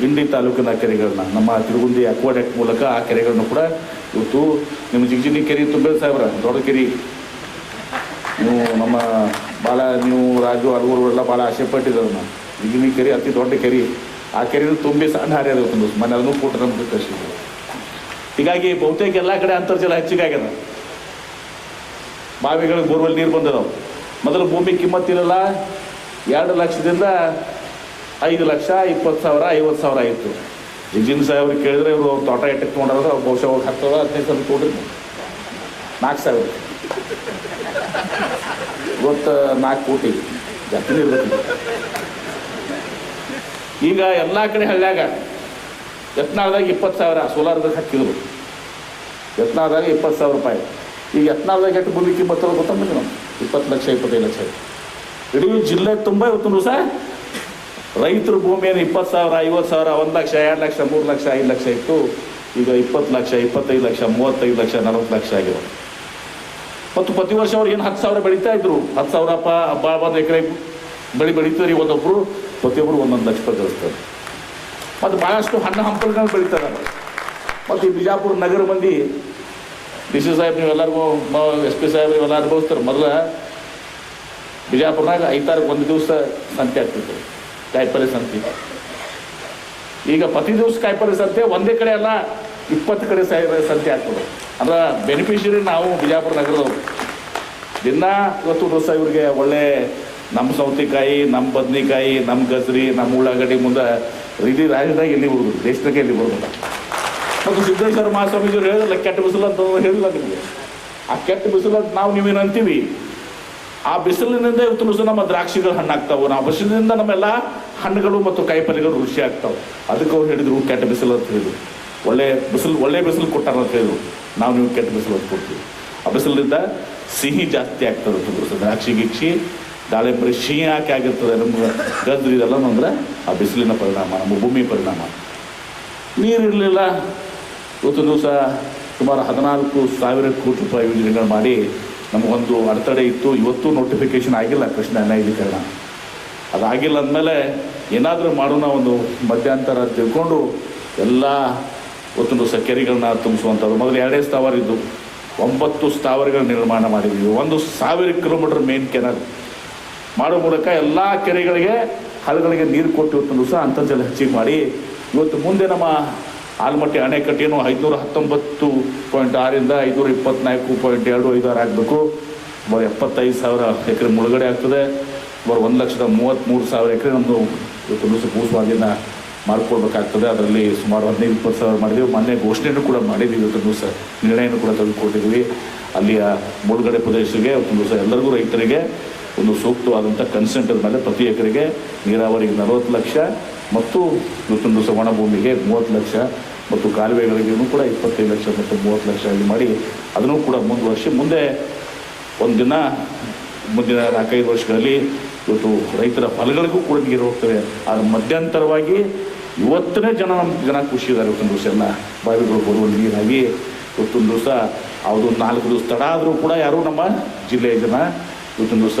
ಗಿಂಡಿ ತಾಲೂಕಿನ ಕೆರೆಗಳನ್ನ, ನಮ್ಮ ತಿರುಗುಂದಿ ಅಕ್ವಾಡೆಕ್ಟ್ ಮೂಲಕ ಆ ಕೆರೆಗಳನ್ನು ಕೂಡ ಇವತ್ತು ನಿಮ್ಮ ಜಿಗ್ಜಿನಿ ಕೆರೆ ತುಂಬ ಸಾಹೇಬ್ರ, ದೊಡ್ಡ ಕೆರೆ. ನೀವು ನಮ್ಮ ಭಾಳ ನೀವು ರಾಜು ಅಡಗೂರು ಎಲ್ಲ ಭಾಳ ಆಸೆ ಪಟ್ಟಿದ್ದಾರೆ ನಾವು ಜಿಗ್ಜಿನಿ ಕೆರೆ ಅತಿ ದೊಡ್ಡ ಕೆರೆ. ಆ ಕೆರೆನೂ ತುಂಬಿ ಸಣ್ಣ ಹಾರ್ಯದ ಒಂದು ಮನೆ ಅದನ್ನು ಕೊಟ್ಟು ನಮ್ಗೆ ಹೀಗಾಗಿ ಬಹುತೇಕ ಎಲ್ಲ ಕಡೆ ಅಂತರ್ಜಲ ಹೆಚ್ಚಿಗೆ ಆಗ್ಯದ. ಬಾವಿಗಳಿಗೆ ಬೋರ್ವೆಲ್ ನೀರು ಬಂದಿದಾವೆ. ಮೊದಲು ಭೂಮಿ ಕಿಮ್ಮತ್ತಿರಲ್ಲ ಎರಡು ಲಕ್ಷದಿಂದ ಐದು ಲಕ್ಷ, ಇಪ್ಪತ್ತು ಸಾವಿರ, ಐವತ್ತು ಸಾವಿರ ಆಯಿತು. ಜಿಜಿನ್ ಸಾಹೇಬ್ರಿಗೆ ಕೇಳಿದ್ರೆ ಇವರು ತೋಟ ಎಟ್ಟಕ್ಕೆ ತೊಗೊಂಡ್ರೆ ಅವ್ರು ಬಹುಶಃ ಹೋಗಿ ಹತ್ತದ ಹದಿನೈದು ಸಾವಿರ ಕೊಡ್ರಿ. ನಾಲ್ಕು ಸಾವಿರ. ಇವತ್ತು ನಾಲ್ಕು ಕೋಟಿ. ಜಾಸ್ತಿ ಈಗ ಎಲ್ಲ ಕಡೆ ಹಳ್ಳ್ಯಾಗ ಯತ್ನಾಳದಾಗ ಇಪ್ಪತ್ತು ಸಾವಿರ, ಸೋಲಾರ್ದಾಗ ಹಾಕಿದ್ರು ಯತ್ನಾಳದಾಗ ಇಪ್ಪತ್ತು ಸಾವಿರ ರೂಪಾಯಿ. ಈಗ ಯತ್ನಾಳದಾಗ ಎಷ್ಟು ಭೂಮಿ ಕಿಮ್ಮತ್ತು ಗೊತ್ತಂದ್ರೆ ಇಪ್ಪತ್ತು ಲಕ್ಷ, ಇಪ್ಪತ್ತೈದು ಲಕ್ಷ. ಇಡೀ ಜಿಲ್ಲೆ ತುಂಬ ಇವತ್ತು ದಿವಸ ರೈತರ ಭೂಮಿಯನ್ನು ಇಪ್ಪತ್ತು ಸಾವಿರ, ಐವತ್ತು ಸಾವಿರ, ಒಂದು ಲಕ್ಷ, ಎರಡು ಲಕ್ಷ, ಮೂರು ಲಕ್ಷ, ಐದು ಲಕ್ಷ ಇತ್ತು. ಈಗ ಇಪ್ಪತ್ತು ಲಕ್ಷ, ಇಪ್ಪತ್ತೈದು ಲಕ್ಷ, ಮೂವತ್ತೈದು ಲಕ್ಷ, ನಲವತ್ತು ಲಕ್ಷ ಆಗಿದೆ. ಮತ್ತು ಪ್ರತಿ ವರ್ಷ ಅವ್ರು ಏನು ಹತ್ತು ಸಾವಿರ ಬೆಳೀತಾ ಇದ್ರು. ಹತ್ತು ಸಾವಿರಪ್ಪ, ಹಬ್ಬ ಒಂದು ಎಕರೆ ಬೆಳೆ ಬೆಳೀತಾರೆ ಒಂದೊಬ್ಬರು ಪ್ರತಿಯೊಬ್ಬರು ಒಂದೊಂದು ಲಕ್ಷ ರೂಪಾಯಿ ಗಳಿಸ್ತಾರೆ ಮತ್ತು ಭಾಳಷ್ಟು ಹಣ್ಣು ಹಂಪಲುಗಳು ಬೆಳೀತಾರೆ. ಮತ್ತು ಈ ಬಿಜಾಪುರ ನಗರ ಮಂದಿ ಡಿ ಸಿ ಸಾಹೇಬ್ ನೀವೆಲ್ಲರಿಗೂ, ಎಸ್ ಪಿ ಸಾಹೇಬ್ ಇವೆಲ್ಲ ಅನುಭವಿಸ್ತಾರೆ. ಮೊದಲ ಬಿಜಾಪುರನಾಗ ಐತಾರಕ್ಕೆ ಒಂದು ದಿವಸ ಸಂತೆ ಆಗ್ತಿತ್ತು. ಕಾಯಿಪಲ್ಲೆ ಸಂತೆ. ಈಗ ಪ್ರತಿ ದಿವಸ ಕಾಯಿಪಲ್ಲೆ ಸಂತೆ, ಒಂದೇ ಕಡೆ ಅಲ್ಲ, ಇಪ್ಪತ್ತು ಕಡೆ ಸಂತೆ ಆಗ್ತದೆ. ಅಂದ್ರೆ ಬೆನಿಫಿಷರಿ ನಾವು ಬಿಜಾಪುರ ನಗರದವರು. ದಿನ ಇವತ್ತು ದಿವಸ ಇವ್ರಿಗೆ ಒಳ್ಳೆ ನಮ್ಮ ಸೌತೆಕಾಯಿ ನಮ್ಮ ಬದನೆಕಾಯಿ ನಮ್ಮ ಗಜ್ರಿ ನಮ್ಮ ಉಳ್ಳಾಗಡ್ಡಿ ಮುಂದೆ ಇಡೀ ರಾಜ್ಯದಾಗ ಎಲ್ಲಿ ಬರುದು? ದೇಶದಾಗ ಎಲ್ಲಿ ಬರುದಿಲ್ಲ ಮತ್ತು ಸಿದ್ದೇಶ್ವರ ಮಹಾಸ್ವಾಮೀಜಿಯವರು ಹೇಳಿಲ್ಲ ಕೆಟ್ಟ ಬಿಸಿಲು ಅಂತ ಹೇಳಿಲ್ಲ ನಿಮಗೆ. ಆ ಕೆಟ್ಟ ಬಿಸಿಲು ಅಂತ ನಾವು ನೀವೇನು ಅಂತೀವಿ? ಆ ಬಿಸಿಲಿನಿಂದ ಇವತ್ತು ನಮ್ಮ ದ್ರಾಕ್ಷಿಗಳು ಹಣ್ಣಾಗ್ತಾವೆ. ನಾವು ಬಿಸಿಲಿನಿಂದ ನಮ್ಮೆಲ್ಲ ಹಣ್ಣುಗಳು ಮತ್ತು ಕಾಯಿಪಲ್ಯಗಳು ರುಚಿ ಆಗ್ತಾವೆ ಅದಕ್ಕೆ ಅವ್ರು ಹೇಳಿದ್ರು, ಕೆಟ್ಟ ಬಿಸಿಲು ಅಂತ ಹೇಳಿದ್ರು ಒಳ್ಳೆ ಬಿಸಿಲು ಒಳ್ಳೆ ಬಿಸಿಲು ಕೊಟ್ಟಾರ ಅಂತ ಹೇಳಿದ್ರು ನಾವು ನೀವು ಕೆಟ್ಟ ಬಿಸಿಲು ಅಂತ ಕೊಡ್ತೀವಿ. ಆ ಬಿಸಿಲಿಂದ ಸಿಹಿ ಜಾಸ್ತಿ ಆಗ್ತದೆ ದ್ರಾಕ್ಷಿ ಗಿಕ್ಷಿ, ದಾಳಿಂಬರಿ ಸಿಹಿ ಯಾಕೆ ಆಗಿರ್ತದೆ ನಮ್ಗೆ ಗದ್ರಿ ಇದೆಲ್ಲ ಅಂದ್ರೆ ಆ ಬಿಸಿಲಿನ ಪರಿಣಾಮ, ನಮ್ಮ ಭೂಮಿ ಪರಿಣಾಮ. ನೀರಿರಲಿಲ್ಲ ಇವತ್ತು ದಿವಸ ಸುಮಾರು ಹದಿನಾಲ್ಕು ಸಾವಿರ ಕೋಟಿ ರೂಪಾಯಿ ಯೋಜನೆಗಳು ಮಾಡಿ ನಮಗೊಂದು ಅಡೆತಡೆ ಇತ್ತು. ಇವತ್ತು ನೋಟಿಫಿಕೇಶನ್ ಆಗಿಲ್ಲ ಕೃಷ್ಣ, ನ್ಯಾಯಾಧೀಕರಣ. ಅದಾಗಿಲ್ಲ ಅಂದಮೇಲೆ ಏನಾದರೂ ಮಾಡೋಣ ಒಂದು ಮಧ್ಯಂತರ ತಿಳ್ಕೊಂಡು ಎಲ್ಲ ಇವತ್ತು ದಿವಸ ಕೆರೆಗಳನ್ನ ತುಂಬಿಸುವಂಥದ್ದು. ಮೊದಲು ಎರಡೇ ಸ್ಥಾವರ ಇದ್ದು, ಒಂಬತ್ತು ಸ್ಥಾವರಗಳ ನಿರ್ಮಾಣ ಮಾಡಿದ್ವಿ. ಒಂದು ಸಾವಿರ ಕಿಲೋಮೀಟರ್ ಮೇನ್ ಕೆನಲ್. ಮಾಡೋ ಮೂಲಕ ಎಲ್ಲ ಕೆರೆಗಳಿಗೆ, ಹಳ್ಳಗಳಿಗೆ ನೀರು ಕೊಟ್ಟು ಇವತ್ತು ದಿವಸ ಅಂತರ್ಜಲ ಹೆಚ್ಚಿಗೆ ಮಾಡಿ. ಇವತ್ತು ಮುಂದೆ ನಮ್ಮ ಆಲ್ಮಟ್ಟಿ ಅಣೆಕಟ್ಟೆಯನ್ನು ಐದುನೂರ ಹತ್ತೊಂಬತ್ತು ಪಾಯಿಂಟ್ ಆರಿಂದ ಐದುನೂರ ಇಪ್ಪತ್ನಾಲ್ಕು ಪಾಯಿಂಟ್ ಎರಡು ಐದು ಆರು ಆಗಬೇಕು ಬರೀ ಎಪ್ಪತ್ತೈದು ಸಾವಿರ ಎಕರೆ ಮುಳುಗಡೆ ಆಗ್ತದೆ. ಬರೋ ಒಂದು ಲಕ್ಷದ ಮೂವತ್ತ್ಮೂರು ಸಾವಿರ ಎಕರೆ ನಮ್ಮದು ದಿವಸ ಭೂಸ್ವಾಧೀನ ಮಾಡಿಕೊಡ್ಬೇಕಾಗ್ತದೆ ಅದರಲ್ಲಿ ಸುಮಾರು ಹದಿನೈದು, ಇಪ್ಪತ್ತು ಸಾವಿರ ಮಾಡಿದ್ದೀವಿ ಮೊನ್ನೆ ಘೋಷಣೆಯನ್ನು ಕೂಡ ಮಾಡಿದ್ದೀವಿ ಇವತ್ತು ದಿವಸ ನಿರ್ಣಯನೂ ಕೂಡ ತೆಗೆದುಕೊಟ್ಟಿದ್ದೀವಿ ಅಲ್ಲಿಯ ಮುಳುಗಡೆ ಪ್ರದೇಶಕ್ಕೆ ಇವತ್ತು ದಿವಸ ಎಲ್ಲರಿಗೂ ರೈತರಿಗೆ ಒಂದು ಸೂಕ್ತವಾದಂಥ ಕನ್ಸೆಂಟದ ಮೇಲೆ ಪ್ರತಿ ಎಕರೆಗೆ ನೀರಾವರಿಗೆ ನಲವತ್ತು ಲಕ್ಷ. ಮತ್ತು ಇವತ್ತೊಂದು ಒಣ ಭೂಮಿಗೆ ಮೂವತ್ತು ಲಕ್ಷ ಮತ್ತು ಕಾಲುವೆಗಳಿಗೂ ಕೂಡ ಇಪ್ಪತ್ತೈದು ಲಕ್ಷ ಮತ್ತು ಮೂವತ್ತು ಲಕ್ಷ ಆಗಿ ಮಾಡಿ, ಅದನ್ನು ಕೂಡ ಮುಂದುವರಿಸಿ ಮುಂದೆ, ಒಂದು ದಿನ, ಮುಂದಿನ ನಾಲ್ಕೈದು ವರ್ಷಗಳಲ್ಲಿ ಇವತ್ತು ರೈತರ ಫಲಗಳಿಗೂ ಕೂಡ ನೀರು ಹೋಗ್ತವೆ. ಅದರ ಮಧ್ಯಂತರವಾಗಿ ಇವತ್ತನೇ ಜನ ನಮ್ಮ ಜನ ಖುಷಿ ಇದ್ದಾರೆ. ಇವತ್ತೊಂದು ದಿವಸ ಎಲ್ಲ ಬಾವಿಗಳು ಬರುವ ನೀರಾಗಿ ಇವತ್ತೊಂದು ದಿವಸ ಅದು ನಾಲ್ಕು ದಿವಸ ತಡ ಆದರೂ ಕೂಡ ಯಾರೂ ನಮ್ಮ ಜಿಲ್ಲೆಯ ಜನ ಇವತ್ತೊಂದು ದಿವಸ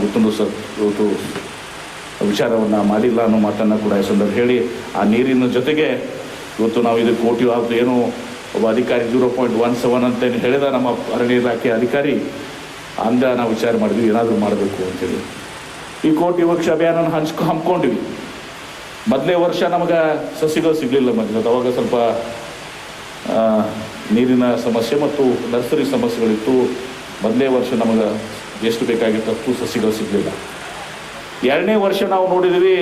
ಇವತ್ತೊಂದು ದಿವಸ ಇವತ್ತು ವಿಚಾರವನ್ನು ಮಾಡಿಲ್ಲ ಅನ್ನೋ ಮಾತನ್ನು ಕೂಡ ಈ ಸಂದರ್ಭ ಹೇಳಿ, ಆ ನೀರಿನ ಜೊತೆಗೆ ಇವತ್ತು ನಾವು ಇದು ಕೋಟಿ ಏನು ಒಬ್ಬ ಅಧಿಕಾರಿ ಜೀರೋ ಪಾಯಿಂಟ್ ಒನ್ ಸೆವೆನ್ ಅಂತ ಏನು ಹೇಳಿದ ನಮ್ಮ ಅರಣ್ಯ ಇಲಾಖೆ ಅಧಿಕಾರಿ ಅಂದ ನಾವು ವಿಚಾರ ಮಾಡಿದ್ವಿ, ಏನಾದರೂ ಮಾಡಬೇಕು ಅಂತೇಳಿ. ಈ ಕೋಟಿ ವೃಕ್ಷ ಅಭಿಯಾನ ಹಂಚ್ಕೊ ಹಮ್ಮಿಕೊಂಡ್ವಿ. ಮೊದಲೇ ವರ್ಷ ನಮಗೆ ಸಸಿಗಳು ಸಿಗಲಿಲ್ಲ ಮೊದಲು. ಅವಾಗ ಸ್ವಲ್ಪ ನೀರಿನ ಸಮಸ್ಯೆ ಮತ್ತು ನರ್ಸರಿ ಸಮಸ್ಯೆಗಳಿತ್ತು. ಮೊದಲೇ ವರ್ಷ ನಮಗೆ ಎಷ್ಟು ಬೇಕಾಗಿತ್ತು ಅಷ್ಟು ಸಸಿಗಳು ಸಿಗಲಿಲ್ಲ. ಎರಡನೇ ವರ್ಷ ನಾವು ನೋಡಿದ್ವಿ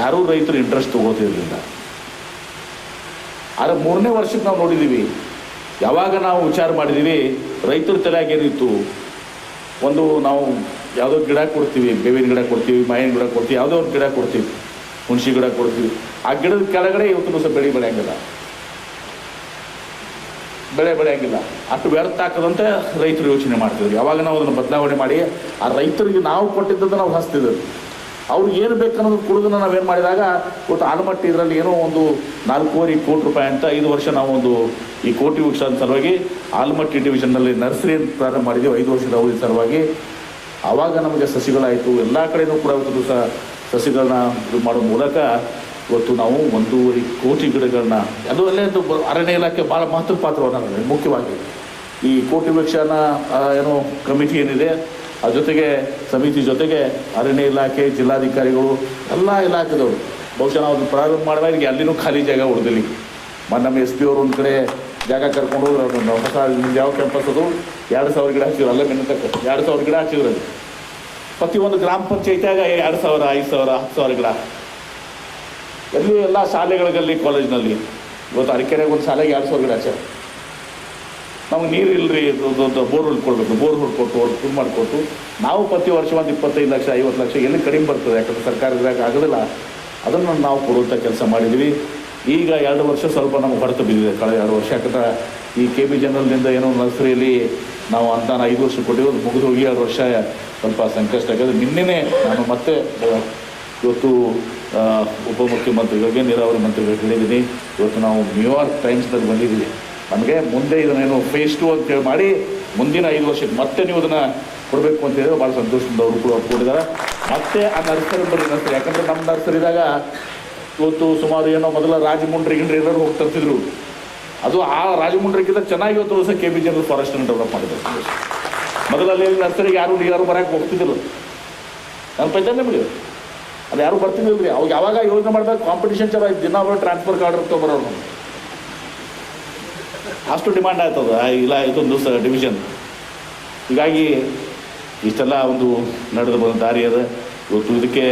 ಯಾರೂ ರೈತರು ಇಂಟ್ರೆಸ್ಟ್ ತಗೋತಿರ್ಲಿಲ್ಲ. ಆದರೆ ಮೂರನೇ ವರ್ಷಕ್ಕೆ ನಾವು ನೋಡಿದ್ದೀವಿ, ಯಾವಾಗ ನಾವು ವಿಚಾರ ಮಾಡಿದ್ದೀವಿ, ರೈತರ ತಲೆಯಾಗ ಏನಿತ್ತು, ಒಂದು ನಾವು ಯಾವುದೋ ಗಿಡ ಕೊಡ್ತೀವಿ, ಬೇವಿನ ಗಿಡ ಕೊಡ್ತೀವಿ ಮಾಯಿನ ಗಿಡ ಕೊಡ್ತೀವಿ, ಯಾವುದೋ ಒಂದು ಗಿಡ ಕೊಡ್ತೀವಿ, ಹುಣಸಿ ಗಿಡ ಕೊಡ್ತೀವಿ, ಆ ಗಿಡದ ಕೆಳಗಡೆ ಇವತ್ತು ಸಹ ಬೆಳೆ ಬೆಳೆಯಂಗಿಲ್ಲ. ಬೆಳೆ ಬೆಳೆಯಂಗಿಲ್ಲ. ಅಷ್ಟು ವ್ಯರ್ಥ ಹಾಕದಂತೆ ರೈತರು ಯೋಚನೆ ಮಾಡ್ತಿದ್ರು. ಯಾವಾಗ ನಾವು ಅದನ್ನು ಬದಲಾವಣೆ ಮಾಡಿ, ಆ ರೈತರಿಗೆ ನಾವು ಕೊಟ್ಟಿದ್ದನ್ನು ನಾವು ಹಚ್ತಿದ್ವಿ ಅವ್ರಿಗೆ ಏನು ಬೇಕನ್ನೋದು ಕುಡಿದನ್ನ ನಾವೇನು ಮಾಡಿದಾಗ ಒಟ್ಟು ಆಲಮಟ್ಟಿ ಇದರಲ್ಲಿ ಏನೋ ಒಂದು ನಾಲ್ಕೂವರೆ ಕೋಟಿ ರೂಪಾಯಿ ಅಂತ ಐದು ವರ್ಷ ನಾವು ಒಂದು ಈ ಕೋಟಿ ವೃಕ್ಷ ಸಲುವಾಗಿ ಆಲಮಟ್ಟಿ ಡಿವಿಷನ್ನಲ್ಲಿ ನರ್ಸರಿ ಅಂತ ಪ್ರಾರಂಭ ಮಾಡಿದ್ದೀವಿ ಐದು ವರ್ಷದ ಅವಧಿ ಸಲುವಾಗಿ. ಆವಾಗ ನಮಗೆ ಸಸಿಗಳಾಯಿತು. ಎಲ್ಲ ಕಡೆಯೂ ಕೂಡ ಇವತ್ತು ಸಹ ಸಸಿಗಳನ್ನ ಇದು ಮಾಡೋ ಮೂಲಕ ಇವತ್ತು ನಾವು ಒಂದೂವರೆ ಕೋಟಿ ಗಿಡಗಳನ್ನ, ಅದು ಅಲ್ಲೇ ಒಂದು ಅರಣ್ಯ ಇಲಾಖೆ ಭಾಳ ಮಹತ್ವ ಪಾತ್ರವನ್ನು ಮುಖ್ಯವಾಗಿ ಈ ಕೋಟಿ ವೃಕ್ಷನ ಏನೋ ಕಮಿಟಿ ಏನಿದೆ ಅದ್ರ ಜೊತೆಗೆ ಸಮಿತಿ ಜೊತೆಗೆ ಅರಣ್ಯ ಇಲಾಖೆ, ಜಿಲ್ಲಾಧಿಕಾರಿಗಳು, ಎಲ್ಲ ಇಲಾಖೆದವರು. ಬಹುಶಃ ನಾವು ಪ್ರಾರಂಭ ಮಾಡುವಾಗ ಅಲ್ಲಿನೂ ಖಾಲಿ ಜಾಗ ಉಳಿದಿಲ್ಲ ನಮ್ಮ ಎಸ್ ಪಿ ಅವರು ಒಂದು ಕಡೆ ಜಾಗ ಕರ್ಕೊಂಡು ಹೋದ್ರೆ ನಾವು ಹೊಸ ಯಾವ ಕ್ಯಾಂಪಸ್ ಅದು? ಎರಡು ಸಾವಿರ ಗಿಡ ಹಚ್ಚಿದ್ರು, ಅಲ್ಲೇ ಮೆನ್ನ ತಕ್ಕ ಎರಡು ಸಾವಿರ ಗಿಡ ಹಚ್ಚಿದ್ರು ಅಲ್ಲಿ. ಪ್ರತಿಯೊಂದು ಗ್ರಾಮ ಪಂಚಾಯತಿಯಾಗ ಎರಡು ಸಾವಿರ, ಐದು ಸಾವಿರ, ಹತ್ತು ಸಾವಿರ ಗಿಡ. ಎಲ್ಲಿ ಎಲ್ಲ ಶಾಲೆಗಳಲ್ಲಿ ಕಾಲೇಜ್ನಲ್ಲಿ ಇವತ್ತು ಅಡಿಕೆರೆಗೆ ಒಂದು ಶಾಲೆಗೆ ಎರಡು ಸಾವಿರ ಗಿಡ ಹಚ್ಚಾರ. ನಮ್ಗೆ ನೀರು ಇಲ್ಲರಿ ಬೋರ್ ಹೊಡ್ಕೊಳ್ಬೇಕು, ಬೋರ್ ಹೊಡ್ಕೊಟ್ಟು ಇದು ಮಾಡಿಕೊಟ್ಟು, ನಾವು ಪ್ರತಿ ವರ್ಷ ಒಂದು ಇಪ್ಪತ್ತೈದು ಲಕ್ಷ, ಐವತ್ತು ಲಕ್ಷ, ಎಲ್ಲಿ ಕಡಿಮೆ ಬರ್ತದೆ, ಯಾಕಂದ್ರೆ ಸರ್ಕಾರದಾಗ ಆಗೋದಿಲ್ಲ. ಅದನ್ನು ನಾವು ಕೊಡುವಂಥ ಕೆಲಸ ಮಾಡಿದ್ವಿ. ಈಗ ಎರಡು ವರ್ಷ ಸ್ವಲ್ಪ ನಮ್ಗೆ ಹೊರತು ಬಿದ್ದಿದೆ ಕಳೆದ ಎರಡು ವರ್ಷ. ಯಾಕಂದ್ರೆ ಈ ಕೆ ಬಿ ಜನರಲ್ನಿಂದ ಏನೋ ನರ್ಸರಿಯಲ್ಲಿ ನಾವು ಅನುದಾನ ಐದು ವರ್ಷ ಕೊಟ್ಟಿವಿ ಅದು ಮುಗಿದು ಹೋಗಿ ಎರಡು ವರ್ಷ ಸ್ವಲ್ಪ ಸಂಕಷ್ಟ ಆಗಿದೆ. ನಿನ್ನೆನೇ ನಾನು ಮತ್ತೆ ಇವತ್ತು ಉಪಮುಖ್ಯಮಂತ್ರಿಗಳಿಗೆ ನೀರಾವರಿ ಮಂತ್ರಿಗಳಿಗೆ ಹೇಳಿದ್ದೀನಿ. ಇವತ್ತು ನಾವು ನ್ಯೂಯಾರ್ಕ್ ಟೈಮ್ಸ್ನಲ್ಲಿ ಬಂದಿದ್ದೀವಿ. ನಮಗೆ ಮುಂದೆ ಇದನ್ನೇನು ಫೇಸ್ ಟು ಅಂತೇಳಿ ಮಾಡಿ ಮುಂದಿನ ಐದು ವರ್ಷಕ್ಕೆ ಮತ್ತೆ ನೀವು ಅದನ್ನು ಕೊಡಬೇಕು ಅಂತ ಹೇಳಿದ್ರೆ ಭಾಳ ಸಂತೋಷದಿಂದ ಅವರು ಕೂಡ ಒಪ್ಕೊಂಡಿದ್ದಾರೆ. ಮತ್ತೆ ಆ ನರ್ಸರಿ ಬರೀ ನರ್ಸರಿ, ಯಾಕಂದ್ರೆ ನಮ್ಮ ನರ್ಸರಿದಾಗ ಇವತ್ತು ಸುಮಾರು ಏನೋ ಮೊದಲ ರಾಜಮುಂಡ್ರಿ ಗಿಂಡ್ರಿ ಎಲ್ಲರೂ ಹೋಗಿ ತರ್ತಿದ್ರು. ಅದು ಆ ರಾಜಮುಂಡ್ರಿಗಿಂತ ಚೆನ್ನಾಗಿ ಇವತ್ತು ವರ್ಷ ಕೆ ಬಿ ಜನರಲ್ ಫಾರೆಸ್ಟನ್ನು ಡೆವಲಪ್ ಮಾಡಿದ್ರು. ಮೊದಲಲ್ಲಿ ನರ್ಸರಿಗೆ ಯಾರು ಯಾರು ಬರೋಕೆ ಹೋಗ್ತಿದ್ರು ನಾನು ಪೈತ ನಿಮಗೆ? ಅದು ಯಾರು ಬರ್ತಿದ್ದಿಲ್ಲ ರೀ. ಅವಾಗ ಯಾವಾಗ ಯೋಜನೆ ಮಾಡಿದಾಗ ಕಾಂಪಿಟೇಷನ್ ಆಯ್ತು. ದಿನ ಟ್ರಾನ್ಸ್ಫರ್ ಕಾರ್ಡ್ ತೊಗೊಬರೋರು ಅಷ್ಟು ಡಿಮ್ಯಾಂಡ್ ಆಯ್ತದ ಇಲ್ಲ, ಇದೊಂದು ಡಿವಿಷನ್ ಹೀಗಾಗಿ ಇಷ್ಟೆಲ್ಲ ಒಂದು ನಡೆದು ಬಂದ ದಾರಿ ಅದ. ಇವತ್ತು ಇದಕ್ಕೆ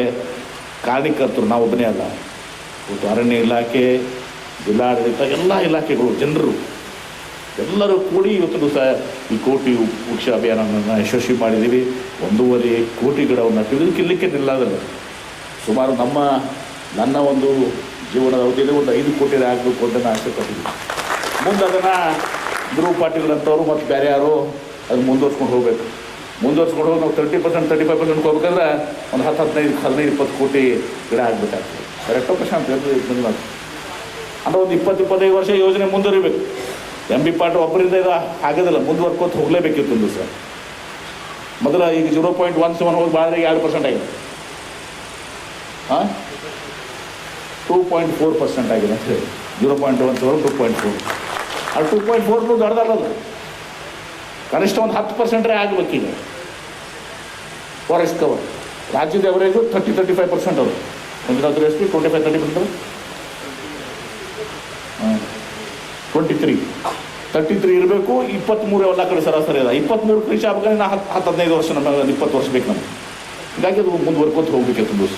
ಕಾರಣೀಕರ್ತರು ನಾವು ಒಬ್ಬನೇ ಅಲ್ಲ. ಇವತ್ತು ಅರಣ್ಯ ಇಲಾಖೆ, ಜಿಲ್ಲಾಡಳಿತ, ಎಲ್ಲ ಇಲಾಖೆಗಳು, ಜನರು, ಎಲ್ಲರೂ ಕೂಡಿ ಇವತ್ತು ಸಹ ಈ ಕೋಟಿ ವೃಕ್ಷ ಅಭಿಯಾನವನ್ನು ಯಶಸ್ವಿ ಮಾಡಿದ್ದೀವಿ. ಒಂದೂವರೆ ಕೋಟಿ ಗಿಡವನ್ನು ತಿಳಿದು ಇಲ್ಲಿಕ್ಕೆ ನಿಲ್ಲದಲ್ಲ ಸುಮಾರು ನಮ್ಮ, ನನ್ನ ಒಂದು ಜೀವನದ ಅವಧಿಯಲ್ಲಿ ಒಂದು ಐದು ಕೋಟಿ ಆಗಬೇಕು ಅಂತ ನಾನು ಆಸೆ ಮುಂದೆ ಅದನ್ನು ಧ್ರುವ ಪಾಟೀಲ್ರಂಥವ್ರು ಮತ್ತು ಬೇರೆ ಯಾರು ಅದು ಮುಂದುವರ್ಸ್ಕೊಂಡು ಹೋಗ್ಬೇಕು. ಮುಂದುವರ್ಸ್ಕೊಂಡು ಹೋಗಿ ನಾವು thirty percent thirty five percent ಹೋಗ್ಬೇಕಂದ್ರೆ ಒಂದು ಹತ್ತು ಹದಿನೈದು ಹದಿನೈದು, ಇಪ್ಪತ್ತು ಕೋಟಿ ಗಿಡ ಆಗಬೇಕಾಗ್ತದೆ ಕರೆಕ್ಟೋ ಪ್ರಶಾಂತ್ ಹೇಳ್ತೀವಿ ಮಾತು. ಅಂದ್ರೆ ಒಂದು ಇಪ್ಪತ್ತು, ಇಪ್ಪತ್ತೈದು ವರ್ಷ ಯೋಜನೆ ಮುಂದುವರಿಬೇಕು. ಎಂ ಬಿ ಪಾಟ್ ಒಬ್ಬರಿಂದ ಇದು ಆಗೋದಿಲ್ಲ ಮುಂದುವರ್ಕೋತ ಹೋಗಲೇಬೇಕಿತ್ತು ಒಂದು ಸರ್ ಮೊದಲ ಈಗ ಜೀರೋ ಪಾಯಿಂಟ್ ಒನ್ ಸೆವೆನ್ ಹೋಗಿ ಭಾಳ ಎರಡು ಪರ್ಸೆಂಟ್ ಆಗಿದೆ. ಹಾಂ? ಟೂ ಪಾಯಿಂಟ್ ಫೋರ್ ಪರ್ಸೆಂಟ್ ಆಗಿದೆ ಅಂತ ಹೇಳಿ. Zero point one seven two point four ಅದು ಟೂ ಪಾಯಿಂಟ್ ಫೋರ್ ದೊಡ್ಡದಲ್ಲ ಅದು. ಕನಿಷ್ಠ ಒಂದು ಹತ್ತು ಪರ್ಸೆಂಟ್ರೇ ಆಗಬೇಕೀಗ ಫಾರೆಸ್ಟ್ ಕವರ್ ರಾಜ್ಯದ average thirty thirty five percent ಅವರು ಮಂಜುನಾಥ್ ಎಷ್ಟು twenty five thirty percent twenty three thirty three ಇರಬೇಕು ಇಪ್ಪತ್ತ್ಮೂರು ಎಲ್ಲ ಕಡೆ ಸರಾಸರಿ ಅದ. ಇಪ್ಪತ್ತ್ಮೂರು ಕೃಷಿ ಆಗ್ಬೇಕಾದ್ರೆ ನಾ ಹತ್ತು ಹತ್ತು ಹದಿನೈದು ವರ್ಷ ನಮ್ಮ ಇಪ್ಪತ್ತು ವರ್ಷ ಬೇಕು ನಮಗೆ. ಹೀಗಾಗಿ ಅದು ಮುಂದುವರ್ಕೋತ ಹೋಗ್ಬೇಕಿತ್ತು ದಿವಸ.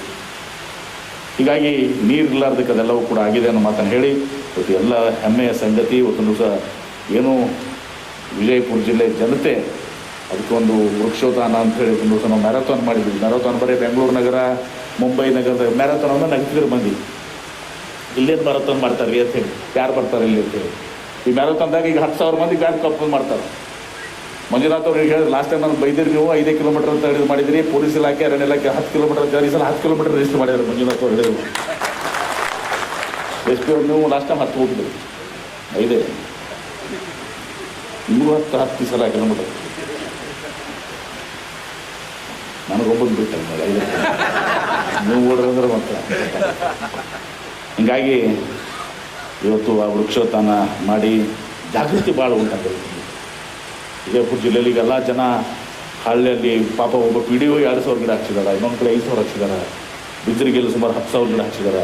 ಹೀಗಾಗಿ ನೀರು ಇರಲಾರ್ದಕ್ಕೆ ಅದೆಲ್ಲವೂ ಕೂಡ ಆಗಿದೆ ಅನ್ನೋ ಮಾತನ್ನು ಹೇಳಿ. ಇವತ್ತು ಎಲ್ಲ ಹೆಮ್ಮೆಯ ಸಂಗತಿ ಇವತ್ತು ದಿವಸ ಏನು ವಿಜಯಪುರ ಜಿಲ್ಲೆ ಜನತೆ ಅದಕ್ಕೊಂದು ವೃಕ್ಷೋದಾನ ಅಂತ ಹೇಳಿ ಒಂದು ದಿವಸ ನಾವು ಮ್ಯಾರಥಾನ್ ಮಾಡಿದ್ವಿ. ಮ್ಯಾರಥಾನ್ ಬರೀ ಬೆಂಗಳೂರು ನಗರ, ಮುಂಬೈ ನಗರದ ಮ್ಯಾರಥಾನನ್ನು ನಗ್ತಿದ್ರು ಮಂದಿ. ಇಲ್ಲೇನು ಮ್ಯಾರಥಾನ್ ಮಾಡ್ತಾರೆ ಅಂತ ಹೇಳಿ. ಯಾರು ಬರ್ತಾರೆ ಇಲ್ಲಿ ಅಂತ ಹೇಳಿ. ಈ ಮ್ಯಾರಥಾನ್ದಾಗ ಈಗ ಹತ್ತು ಸಾವಿರ ಮಂದಿ ಬ್ಯಾಂಕ್ ಕಪ್ ಮಾಡ್ತಾರೆ. ಮಂಜುನಾಥ್ ಅವ್ರು ಹೇಳಿದ್ರು ಲಾಸ್ಟ್ ಟೈಮ್ ನಾನು ಬೈದಿರಿ ನೀವು ಐದೇ ಕಿಲೋಮೀಟರ್ ಅಂತ ಹೇಳಿದ್ರು ಮಾಡಿದ್ರಿ. ಪೊಲೀಸ್ ಇಲಾಖೆ, ಅರಣ್ಯ ಇಲಾಖೆ ಹತ್ತು ಕಿಲೋಮೀಟರ್ ಜಾರಿ ಸಲ ಹತ್ತು ಕಿಲೋಮೀಟರ್ ರಿಜಿಸ್ಟರ್ ಮಾಡಿದ್ದಾರೆ. ಮಂಜುನಾಥ್ ಅವ್ರು ಹೇಳಿದ್ರು. ಎಸ್ ಪಿ ಲಾಸ್ಟ್ ಟೈಮ್ ಹತ್ತು ಹೋಗಿದ್ರಿ. ಐದೇ. ಮೂವತ್ತು ಹತ್ತು ಹತ್ತು ಸಲ ಕಿಲೋಮೀಟರ್. ನನಗೊಬ್ಬರು ಬಿಟ್ಟ ಐದು. ನೀವು ಓಡ್ರಂದ್ರೆ ಮತ್ತೆ. ಹಿಂಗಾಗಿ ಇವತ್ತು ಆ ವೃಕ್ಷೋತ್ಥಾನ ಮಾಡಿ ಜಾಗೃತಿ ಭಾಳ ಉಂಟಂತ ವಿಜಯಪುರ ಜಿಲ್ಲೆಯಲ್ಲಿ ಈಗೆಲ್ಲ ಜನ ಹಳ್ಳಿಯಲ್ಲಿ ಪಾಪ ಒಬ್ಬ ಪಿ ಡಿ ಒ ಎರಡು ಸಾವಿರ ಗಿಡ ಹಚ್ಚಿದಾರೆ, ಇನ್ನೊಂದು ಕಡೆ ಐದು ಸಾವಿರ ಹಚ್ಚಿದಾರೆ. ಬಿದ್ದರಿಗೆಲ್ಲ ಸುಮಾರು ಹತ್ತು ಸಾವಿರ ಗಿಡ ಹಚ್ಚಿದಾರೆ.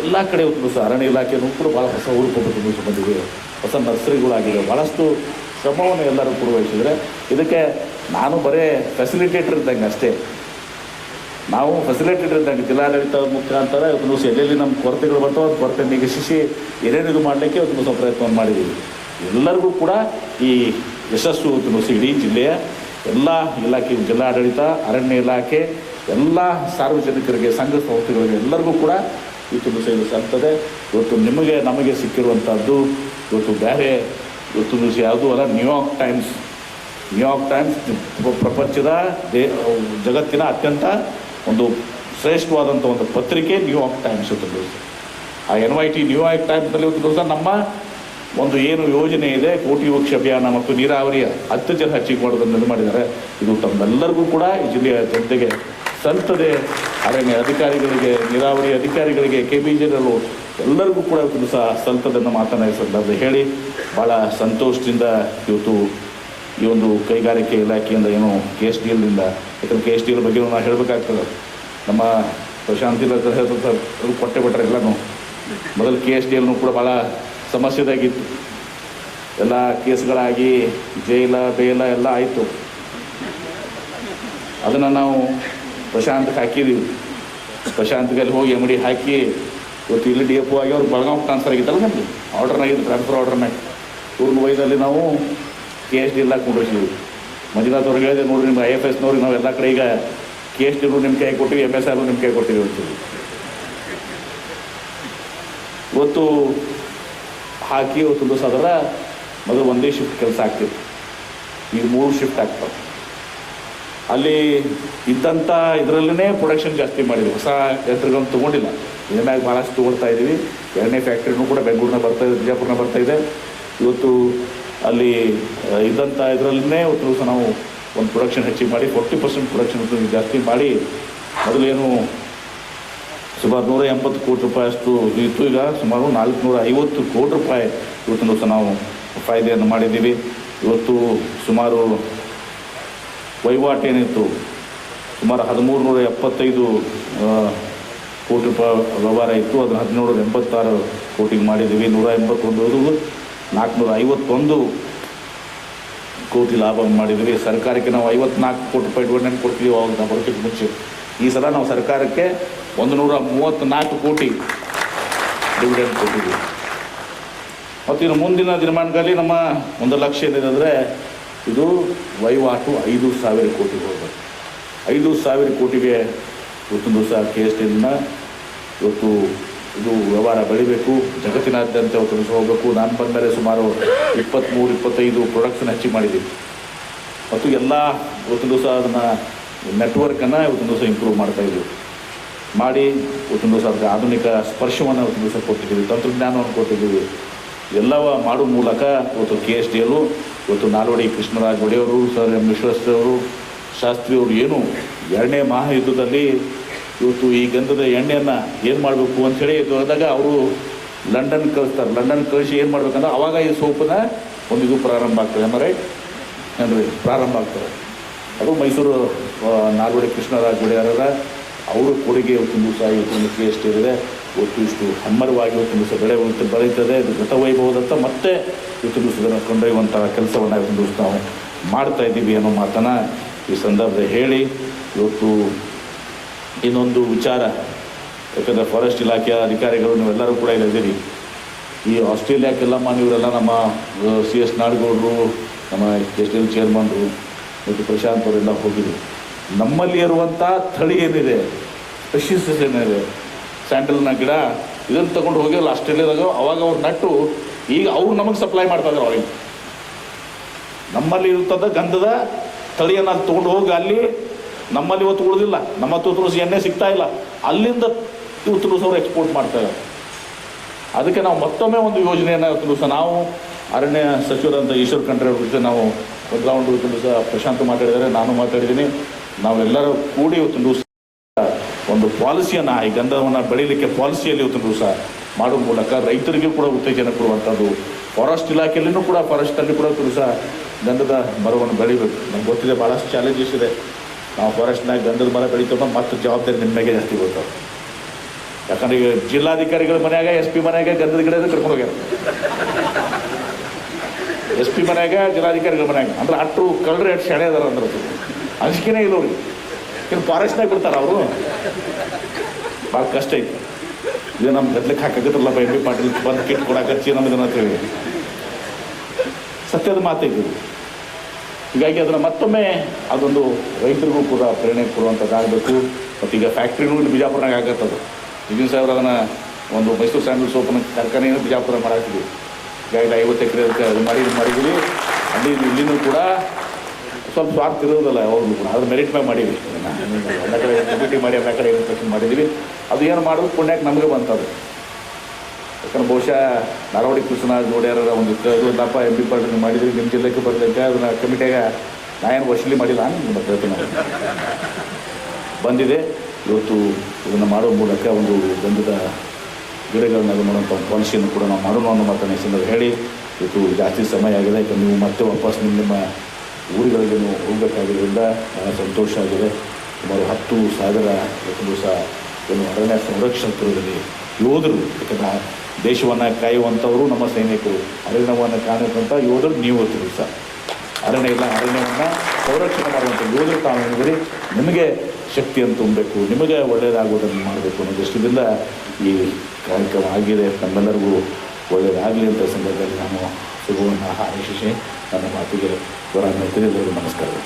ಎಲ್ಲ ಕಡೆ ಇವತ್ತು ಸಹ ಅರಣ್ಯ ಇಲಾಖೆ ಕೂಡ ಭಾಳ ಹೊಸ ಊರುಕೊಟ್ಟು ಬಂದಿವೆ ಹೊಸ ನರ್ಸರಿಗಳಾಗಿದೆ ಭಾಳಷ್ಟು ಶ್ರಮವನ್ನು ಎಲ್ಲರೂ ಕೂಡ ಇದಕ್ಕೆ ನಾನು ಬರೇ ಫೆಸಿಲಿಟೇಟರ್ ಇದ್ದಂಗೆ ಅಷ್ಟೇ. ನಾವು ಫೆಸಿಲಿಟೇಟರ್ ಇದ್ದಂಗೆ ಜಿಲ್ಲಾಡಳಿತ ಮುಖಾಂತರ ಇವತ್ತು ದಿವಸ ಎಲ್ಲೆಲ್ಲಿ ನಮ್ಮ ಕೊರತೆಗಳು ಬರ್ತಾವೆ ಅದು ಕೊರತೆ ನಿಗಶಿಸಿ ಏನೇನು ಇದು ಮಾಡಲಿಕ್ಕೆ ಇವತ್ತು ದಿವಸ ಪ್ರಯತ್ನವನ್ನು ಮಾಡಿದ್ದೀವಿ. ಎಲ್ಲರಿಗೂ ಕೂಡ ಈ ಯಶಸ್ಸು ಇವತ್ತು ಇಡೀ ಜಿಲ್ಲೆಯ ಎಲ್ಲ ಇಲಾಖೆ, ಜಿಲ್ಲಾಡಳಿತ, ಅರಣ್ಯ ಇಲಾಖೆ, ಎಲ್ಲ ಸಾರ್ವಜನಿಕರಿಗೆ, ಸಂಘ ಸಂಸ್ಥೆಗಳಿಗೆ ಎಲ್ಲರಿಗೂ ಕೂಡ ಇವತ್ತು ಇದು ಸಲ್ತದೆ ಇವತ್ತು ನಿಮಗೆ, ನಮಗೆ ಸಿಕ್ಕಿರುವಂಥದ್ದು ಇವತ್ತು ಬೇರೆ ಇವತ್ತು ದಿವಸ ಯಾವುದೂ ಅಲ್ಲ ನ್ಯೂಯಾರ್ಕ್ ಟೈಮ್ಸ್ ನ್ಯೂಯಾರ್ಕ್ ಟೈಮ್ಸ್ ಪ್ರ- ಪ್ರಪಂಚದ ದೇ, ಜಗತ್ತಿನ ಅತ್ಯಂತ ಒಂದು ಶ್ರೇಷ್ಠವಾದಂಥ ಒಂದು ಪತ್ರಿಕೆ ನ್ಯೂಯಾರ್ಕ್ ಟೈಮ್ಸ್ ಇವತ್ತು ದಿವಸ. ಆ N Y T New York ಟೈಮ್ಸ್ನಲ್ಲಿ ಇವತ್ತು ದಿವಸ ನಮ್ಮ ಒಂದು ಏನು ಯೋಜನೆ ಇದೆ, ಕೋಟಿ ವೃಕ್ಷ ಅಭಿಯಾನ ಮತ್ತು ನೀರಾವರಿಯ ಹತ್ತು ಜನ ಹಚ್ಚಿಕೊಡೋದನ್ನು ಇದು ಮಾಡಿದ್ದಾರೆ. ಇದು ತಮ್ಮೆಲ್ಲರಿಗೂ ಕೂಡ ಈ ಜಿಲ್ಲೆಯ ಜನತೆಗೆ ಸಲ್ತದೆ ಅರಣ್ಯ ಅಧಿಕಾರಿಗಳಿಗೆ, ನೀರಾವರಿ ಅಧಿಕಾರಿಗಳಿಗೆ ಕೆ ಬಿ ಜನರು ಎಲ್ಲರಿಗೂ ಕೂಡ ಇವತ್ತು ಸಹ ಸಂತದನ್ನು ಮಾತನಾಡಿದ ಸಂದರ್ಭದಲ್ಲಿ ಹೇಳಿ ಭಾಳ ಸಂತೋಷದಿಂದ ಇವತ್ತು ಈ ಒಂದು ಕೈಗಾರಿಕೆ ಇಲಾಖೆಯಿಂದ ಏನು ಕೆ ಎಸ್ ಡಿ ಎಲ್ನಿಂದ ಯಾಕಂದ್ರೆ ಕೆ ಎಸ್ ಡಿ ಎಲ್ ಬಗ್ಗೆ ನಾವು ಹೇಳಬೇಕಾಗ್ತದೆ. ನಮ್ಮ ಪ್ರಶಾಂತಿ ಕೊಟ್ಟೆ ಬಿಟ್ರೆ ಎಲ್ಲನೂ. ಮೊದಲು ಕೆ ಎಸ್ ಡಿ ಎಲ್ನು ಕೂಡ ಭಾಳ ಸಮಸ್ಯೆದಾಗಿತ್ತು. ಎಲ್ಲ ಕೇಸ್ಗಳಾಗಿ ಜೈಲ, ಬೇಲ ಎಲ್ಲ ಆಯಿತು. ಅದನ್ನು ನಾವು ಪ್ರಶಾಂತ್ಗೆ ಹಾಕಿದ್ದೀವಿ ಪ್ರಶಾಂತ್ಗೆ ಅಲ್ಲಿ ಹೋಗಿ ಅಂಗಡಿ ಹಾಕಿ, ಇವತ್ತು ಇಲ್ಲಿ ಡಿ ಎಫ್ ಆಗಿ ಅವ್ರು ಬೆಳಗಾವ್ ಟ್ರಾನ್ಸ್ಫರ್ ಆಗಿತ್ತಲ್ಲ ಆರ್ಡರ್ ಆರ್ಡರ್ನಾಗಿದ್ದು ಟ್ರಾನ್ಸ್ಫರ್ ಆರ್ಡರ್ ಆರ್ಡರ್ನಾಗ ಊರ್ನ ವಯದಲ್ಲಿ ನಾವು ಕೆ ಎಸ್ ಡಿ ಎಲ್ಲ ಕುಂಡ್ರಿಸಿದ್ವಿ ಮಂಜುನಾಥ್ ಅವ್ರಿಗೆ ಹೇಳಿದೆ, ನೋಡ್ರಿ ನಿಮ್ಮ ಐ ಎಫ್ ಎಸ್ನವ್ರಿಗೆ ನಾವು ಎಲ್ಲ ಕಡೆ ಈಗ ಕೆ ಎಸ್ ಡಿರು ನಿಮ್ಮ ಕೈ ಕೊಟ್ಟಿವಿ ಎಂ ಎಸ್ ಆರ್ ನಿಮ್ಮ ಕೈ ಕೊಟ್ಟಿವಿ ಅಂತೀವಿ. ಇವತ್ತು ಹಾಕಿ, ಇವತ್ತು ದಿವಸ ಅದರ ಮೊದಲು ಒಂದೇ ಶಿಫ್ಟ್ ಕೆಲಸ ಆಗ್ತಿತ್ತು. ಈಗ ಮೂರು ಶಿಫ್ಟ್ ಆಗ್ತವೆ. ಅಲ್ಲಿ ಇದ್ದಂಥ ಇದರಲ್ಲೇ ಪ್ರೊಡಕ್ಷನ್ ಜಾಸ್ತಿ ಮಾಡಿದ್ವಿ. ಹೊಸ ಯಂತ್ರಗಳನ್ನು ತೊಗೊಂಡಿಲ್ಲ. ಇದನ್ನಾಗಿ ಭಾಳಷ್ಟು ತೊಗೊಳ್ತಾ ಇದ್ದೀವಿ ಎರಡನೇ ಫ್ಯಾಕ್ಟ್ರಿನೂ ಕೂಡ ಬೆಂಗಳೂರಿನ ಬರ್ತಾ ಇದೆ, ಬಿಜಾಪುರನ ಬರ್ತಾ ಇದೆ. ಇವತ್ತು ಅಲ್ಲಿ ಇದ್ದಂಥ ಇದರಲ್ಲೇ ಇವತ್ತು ದಿವಸ ನಾವು ಒಂದು ಪ್ರೊಡಕ್ಷನ್ ಹೆಚ್ಚಿಗೆ ಮಾಡಿ ಫೋರ್ಟಿ ಪರ್ಸೆಂಟ್ ಪ್ರೊಡಕ್ಷನ್ ಜಾಸ್ತಿ ಮಾಡಿ, ಮೊದಲೇನು ಸುಮಾರು ನೂರ ಎಂಬತ್ತು ಕೋಟಿ ರೂಪಾಯಿ ಅಷ್ಟು ಇತ್ತು. ಈಗ ಸುಮಾರು ನಾಲ್ಕುನೂರ ಐವತ್ತು ಕೋಟಿ ರೂಪಾಯಿ ಇವತ್ತಿನ ದಿವಸ ನಾವು ಫಾಯ್ದೆಯನ್ನು ಮಾಡಿದ್ದೀವಿ. ಇವತ್ತು ಸುಮಾರು ವಹಿವಾಟು ಏನಿತ್ತು ಸುಮಾರು ಹದಿಮೂರು ನೂರ ಎಪ್ಪತ್ತೈದು ಕೋಟಿ ರೂಪಾಯಿ ವ್ಯವಹಾರ ಇತ್ತು. ಅದನ್ನು ಹದಿನೇಳು ಎಂಬತ್ತಾರು ಕೋಟಿಗೆ ಮಾಡಿದ್ದೀವಿ. ನೂರ ಎಂಬತ್ತೊಂದು ನಾಲ್ಕುನೂರ ಐವತ್ತೊಂದು ಕೋಟಿ ಲಾಭ ಮಾಡಿದ್ವಿ ಸರ್ಕಾರಕ್ಕೆ ನಾವು ಐವತ್ನಾಲ್ಕು ಕೋಟಿ ರೂಪಾಯಿ ಡಿವಿಡೆಂಟ್ ಕೊಡ್ತೀವಿ ಅವಾಗ ನಾವು ಬರೋಕ್ಕಿಂತ ಮುಂಚೆ. ಈ ಸಲ ನಾವು ಸರ್ಕಾರಕ್ಕೆ ಒಂದು ನೂರ ಮೂವತ್ತ್ನಾಲ್ಕು ಕೋಟಿ ಡಿವಿಡೆಂಡ್ ಕೊಟ್ಟಿದ್ವಿ ಮತ್ತು ಇನ್ನು ಮುಂದಿನ ದಿನಮಾನಗಳಲ್ಲಿ ನಮ್ಮ ಒಂದು ಲಕ್ಷ್ಯ ಏನಿದೆ ಇದು ವಹಿವಾಟು ಐದು ಸಾವಿರ ಕೋಟಿ ಹೋಗಬೇಕು. ಐದು ಸಾವಿರ ಕೋಟಿಗೆ ಇವತ್ತು ದಿವಸ ಕೆ ಎಸ್ ಟಿನ ಇವತ್ತು ಇದು ವ್ಯವಹಾರ ಬೆಳಿಬೇಕು. ಜಗತ್ತಿನಾದ್ಯಂತ ಇವತ್ತು ದಿವಸ ಹೋಗಬೇಕು. ನಾನು ಬಂದಮೇಲೆ ಸುಮಾರು ಇಪ್ಪತ್ತ್ಮೂರು ಇಪ್ಪತ್ತೈದು ಪ್ರೊಡಕ್ಷನ್ ಹೆಚ್ಚಿಗೆ ಮಾಡಿದ್ದೀವಿ. ಮತ್ತು ಎಲ್ಲ ಇವತ್ತು ದಿವಸ ಅದನ್ನು ನೆಟ್ವರ್ಕನ್ನು ಇವತ್ತು ದಿವಸ ಇಂಪ್ರೂವ್ ಮಾಡ್ತಾ ಇದ್ದೀವಿ. ಮಾಡಿ ಇವತ್ತು ದಿವಸ ಅದಕ್ಕೆ ಆಧುನಿಕ ಸ್ಪರ್ಶವನ್ನು ಇವತ್ತು ದಿವಸ ಕೊಟ್ಟಿದ್ದೀವಿ. ತಂತ್ರಜ್ಞಾನವನ್ನು ಕೊಟ್ಟಿದ್ದೀವಿ. ಎಲ್ಲವ ಮಾಡೋ ಮೂಲಕ ಇವತ್ತು ಕೆ ಎಸ್ ಡಿ ಎಲ್ಲು ಇವತ್ತು ನಾಲ್ವಡಿ ಕೃಷ್ಣರಾಜ್ ಒಡೆಯವರು, ಸರ್ ಎಂ ವಿಶ್ವೇಶ್ವರವರು ಶಾಸ್ತ್ರಿಯವರು ಏನು ಎರಡನೇ ಮಹಾಯುದ್ಧದಲ್ಲಿ ಇವತ್ತು ಈ ಗಂಧದ ಎಣ್ಣೆಯನ್ನು ಏನು ಮಾಡಬೇಕು ಅಂಥೇಳಿ ಹೋದಾಗ ಅವರು ಲಂಡನ್ ಕಳಿಸ್ತಾರೆ. ಲಂಡನ್ ಕಳಿಸಿ ಏನು ಮಾಡಬೇಕಂದ್ರೆ ಅವಾಗ ಈ ಸೋಪನ ಒಂದು ಇದು ಪ್ರಾರಂಭ ಆಗ್ತದೆ. ಅಂದರೆ ಅಂದರೆ ಪ್ರಾರಂಭ ಆಗ್ತದೆ. ಅದು ಮೈಸೂರು ನಾಲ್ವಡಿ ಕೃಷ್ಣರಾಜ ಒಡೆಯರ ಅವರು ಕೊಡುಗೆ ತುಂಬ ಸಹ ಇವತ್ತು ಎಸ್ ಟಿ ಇದೆ ಇವತ್ತು ಇಷ್ಟು ಹಮ್ಮರವಾಗಿ ಒಂದು ದಿವಸ ಬೆಳೆ ಇವತ್ತು ಬೆಳೀತದೆ ಇದು ಮತ್ತೆ ಇವತ್ತು ದಿವಸದ ಕೊಂಡೊಯ್ಯುವಂತಹ ಕೆಲಸವನ್ನು ಇವತ್ತು ದಿವಸ ನಾವು ಮಾಡ್ತಾ ಇದ್ದೀವಿ ಅನ್ನೋ ಮಾತನ್ನು ಈ ಸಂದರ್ಭದಲ್ಲಿ ಹೇಳಿ, ಇವತ್ತು ಇನ್ನೊಂದು ವಿಚಾರ. ಯಾಕಂದರೆ ಫಾರೆಸ್ಟ್ ಇಲಾಖೆಯ ಅಧಿಕಾರಿಗಳು ನೀವೆಲ್ಲರೂ ಕೂಡ ಇಲ್ಲಿದ್ದೀರಿ ಈ ಆಸ್ಟ್ರೇಲಿಯಾಕ್ಕೆಲ್ಲಮ್ಮ ಇವರೆಲ್ಲ ನಮ್ಮ ಸಿ ಎಸ್ ನಾಡಗೌಡರು, ನಮ್ಮ ಎಸ್ ಎಲ್ ಚೇರ್ಮನ್ರು ಮತ್ತು ಪ್ರಶಾಂತ್ ಅವರೆಲ್ಲ ಹೋಗಿದ್ರು. ನಮ್ಮಲ್ಲಿ ಇರುವಂಥ ತಳಿ ಏನಿದೆ? ಸ್ಪೆಷಿಸ್ ಸ್ಯಾಂಡಲ್ನ ಗಿಡ ಇದನ್ನು ತಗೊಂಡು ಹೋಗಿಲ್ಲ ಆಸ್ಟ್ರೇಲಿಯಾದಾಗ ಅವಾಗ ಅವ್ರು ನಟ್ಟು, ಈಗ ಅವ್ರು ನಮಗೆ ಸಪ್ಲೈ ಮಾಡ್ತಾ ಅವರಿಗೆ. ನಮ್ಮಲ್ಲಿ ಇರುತ್ತದ ಗಂಧದ ತಳಿಯನ್ನು ಅಲ್ಲಿ ತೊಗೊಂಡು ಹೋಗಿ ಅಲ್ಲಿ ನಮ್ಮಲ್ಲಿ ಇವತ್ತು ಉಳಿದಿಲ್ಲ. ನಮ್ಮ ದಿವಸ ಎಣ್ಣೆ ಸಿಗ್ತಾ ಇಲ್ಲ. ಅಲ್ಲಿಂದ ಅವ್ರು ಎಕ್ಸ್ಪೋರ್ಟ್ ಮಾಡ್ತಾರೆ ಅದಕ್ಕೆ ನಾವು ಮತ್ತೊಮ್ಮೆ ಒಂದು ಯೋಜನೆಯನ್ನು ದಿವಸ ನಾವು ಅರಣ್ಯ ಸಚಿವರಂತ ಈಶ್ವರ್ ಖಂಡ್ರೆ ಅವ್ರ ಜೊತೆ ನಾವು ಬದಲಾವಣೆ ದಿವಸ ಪ್ರಶಾಂತ್ ಮಾತಾಡಿದ್ದಾರೆ, ನಾನು ಮಾತಾಡಿದ್ದೀನಿ. ನಾವೆಲ್ಲರೂ ಕೂಡಿ ಇವತ್ತು ಒಂದು ಪಾಲಿಸಿಯನ್ನು ಈ ಗಂಧವನ್ನು ಬೆಳೀಲಿಕ್ಕೆ ಪಾಲಿಸಿಯಲ್ಲಿ ಇವತ್ತು ದಿವಸ ಮಾಡುವ ಮೂಲಕ ರೈತರಿಗೂ ಕೂಡ ಉತ್ತೇಜನ ಕೊಡುವಂಥದ್ದು. ಫಾರೆಸ್ಟ್ ಇಲಾಖೆಯಲ್ಲಿನೂ ಕೂಡ ಫಾರೆಸ್ಟಲ್ಲಿ ಕೂಡ ಇವತ್ತು ದಿವಸ ಗಂಧದ ಮರವನ್ನು ಬೆಳಿಬೇಕು ನಮ್ಗೆ ಗೊತ್ತಿದೆ ಭಾಳಷ್ಟು ಚಾಲೆಂಜಸ್ ಇದೆ. ನಾವು ಫಾರೆಸ್ಟ್ನಾಗ ಗಂಧದ ಮರ ಬೆಳಿತೇವೆ ಮತ್ತು ಜವಾಬ್ದಾರಿ ನಿಮ್ಮ ಮೇಲೆ ಜಾಸ್ತಿ ಬರ್ತಾವೆ ಯಾಕಂದ್ರೆ ಈಗ ಜಿಲ್ಲಾಧಿಕಾರಿಗಳ ಮನೆಯಾಗ ಎಸ್ ಪಿ ಮನೆಯಾಗ ಗಂಧದ ಗಿಡ ಕರ್ಕೊಂಡು ಹೋಗ್ಯಾರ. ಎಸ್ ಪಿ ಮನೆಯಾಗ, ಜಿಲ್ಲಾಧಿಕಾರಿಗಳ ಮನೆಯಾಗ. ಅಂದ್ರೆ ಅಟ್ಟು ಕಳ್ರೆ ಎಷ್ಟು ಶಾಣೆ ಅದಾರ ಅಂದ್ರೆ ಅಂಜಿಕೆನೇ ಇಲ್ಲ ಇನ್ನು ಫಾರೆಸ್ಟ್ನಾಗ ಬಿಡ್ತಾರ ಅವರು. ಭಾಳ ಕಷ್ಟ ಐತಿ. ಇದು ನಮ್ಮ ಗದ್ಲಕ್ಕೆ ಹಾಕಕತ್ರಲ್ಲ ಬೈ ಬಿ ಪಾಟೀಲ್ ಬಂದು ಕಿಟ್ ಕೊಡಾಕಚ್ಚಿ ನಮಗೆ ಅಂತ ಹೇಳಿ. ಸತ್ಯದ ಮಾತೈತಿ. ಹೀಗಾಗಿ ಅದನ್ನು ಮತ್ತೊಮ್ಮೆ ಅದೊಂದು ರೈತರಿಗೂ ಕೂಡ ಪ್ರೇರಣೆ ಕೊಡುವಂಥದ್ದಾಗಬೇಕು ಮತ್ತು ಈಗ ಫ್ಯಾಕ್ಟ್ರಿನೂ ಇಲ್ಲಿ ಬಿಜಾಪುರನಾಗ ಆಗತ್ತದು. ಈಗಿನ ಸಾವಿರ ಅದನ್ನು ಒಂದು ಮೈಸೂರು ಸ್ಯಾಂಡಲ್ ಸೋಪನ ಕಾರ್ಖಾನೆಯನ್ನು ಬಿಜಾಪುರ ಮಾಡಾಕ್ತೀವಿ ಹೀಗಾಗಿ ಐವತ್ತು ಎಕರೆ ಅದು ಮಾಡಿ ಮಾಡಿದ್ದೀವಿ ಅಲ್ಲಿ ಇಲ್ಲಿನೂ ಕೂಡ ಸ್ವಲ್ಪ ಸ್ವಾರ್ಥ ಇರೋದಿಲ್ಲ ಯಾವಾಗಲೂ ಕೂಡ. ಅದ್ರ ಮೆರಿಟ್ ಮ್ಯಾಗ ಮಾಡೀವಿ ಎಲ್ಲ ಕಡೆ ಕಮಿಟಿ ಮಾಡಿ ಎಲ್ಲ ಕಡೆ ಇನ್ಸ್ಪೆಕ್ಷನ್ ಮಾಡಿದ್ದೀವಿ ಅದು ಏನು ಮಾಡೋದು? ಪುಣ್ಯಕ್ಕೆ ನಮಗೆ ಬಂತದು. ಯಾಕಂದ್ರೆ ಬಹುಶಃ ನರವಡಿ ಕೃಷ್ಣರಾಜ್ ಒಡೆಯರ ಒಂದು ಇದು ದಪ್ಪ ಎಂ ಪಿ ಪಾರ್ಟಿ ಮಾಡಿದ್ವಿ ನಿಮ್ಮ ಜಿಲ್ಲೆಗೆ ಬರ್ತೈತೆ ಅದನ್ನ ಕಮಿಟಿಯಾಗ ನಾ ಏನು ವಸೂಲಿ ಮಾಡಿಲ್ಲ ಅಂತ ಹೇಳ್ತೀನಿ. ಬಂದಿದೆ. ಇವತ್ತು ಇದನ್ನು ಮಾಡೋ ಮೂಲಕ ಒಂದು ಗಂಧದ ಗಿಡಗಳನ್ನ ಮಾಡುವಂಥ ಒಂದು ಪಾಲಿಸಿಯನ್ನು ಕೂಡ ನಾವು ಮಾಡೋಣ ಅನ್ನೋ ಮಾತನ್ನು ಹೇಳಿ. ಇವತ್ತು ಜಾಸ್ತಿ ಸಮಯ ಆಗಿದೆ. ಯಾಕಂದ್ರೆ ನೀವು ಮತ್ತೆ ವಾಪಸ್ ನಿಮ್ಮ ನಿಮ್ಮ ಊರುಗಳಿಗೆ ಹೋಗಬೇಕಾಗಿರೋದ್ರಿಂದ ಸಂತೋಷ ಆಗಿದೆ. ಸುಮಾರು ಹತ್ತು ಸಾವಿರ ಒಂದು ದಿವಸ ಏನು ಅರಣ್ಯ ಸಂರಕ್ಷಣದಲ್ಲಿ ಯೋಧರು, ಯಾಕಂದ್ರೆ ದೇಶವನ್ನು ಕಾಯುವಂಥವರು ನಮ್ಮ ಸೈನಿಕರು. ಅರಣ್ಯವನ್ನು ಕಾಣುವಂಥ ಯೋಧರು ನೀವು ಸರ್ ಅರಣ್ಯ ಇಲ್ಲ, ಅರಣ್ಯವನ್ನು ಸಂರಕ್ಷಣೆ ಮಾಡುವಂಥ ಯೋಧರು ತಾವೇನಿದ್ದೀರಿ ನಿಮಗೆ ಶಕ್ತಿಯನ್ನು ತುಂಬಬೇಕು, ನಿಮಗೆ ಒಳ್ಳೆಯದಾಗುವುದನ್ನು ಮಾಡಬೇಕು ಅನ್ನೋ ದೃಷ್ಟಿಯಿಂದ ಈ ಕಾರ್ಯಕ್ರಮ ಆಗಿದೆ ನಮ್ಮೆಲ್ಲರಿಗೂ ಒಳ್ಳೆಯದಾಗಲಿ ಅಂತ ಸಂದರ್ಭದಲ್ಲಿ ನಾನು ಶುಭವನ್ನು ಹಾರೈಸಿ തന്റെ മാറ്റുകൾ പറയുന്നതിൽ നമസ്കാരം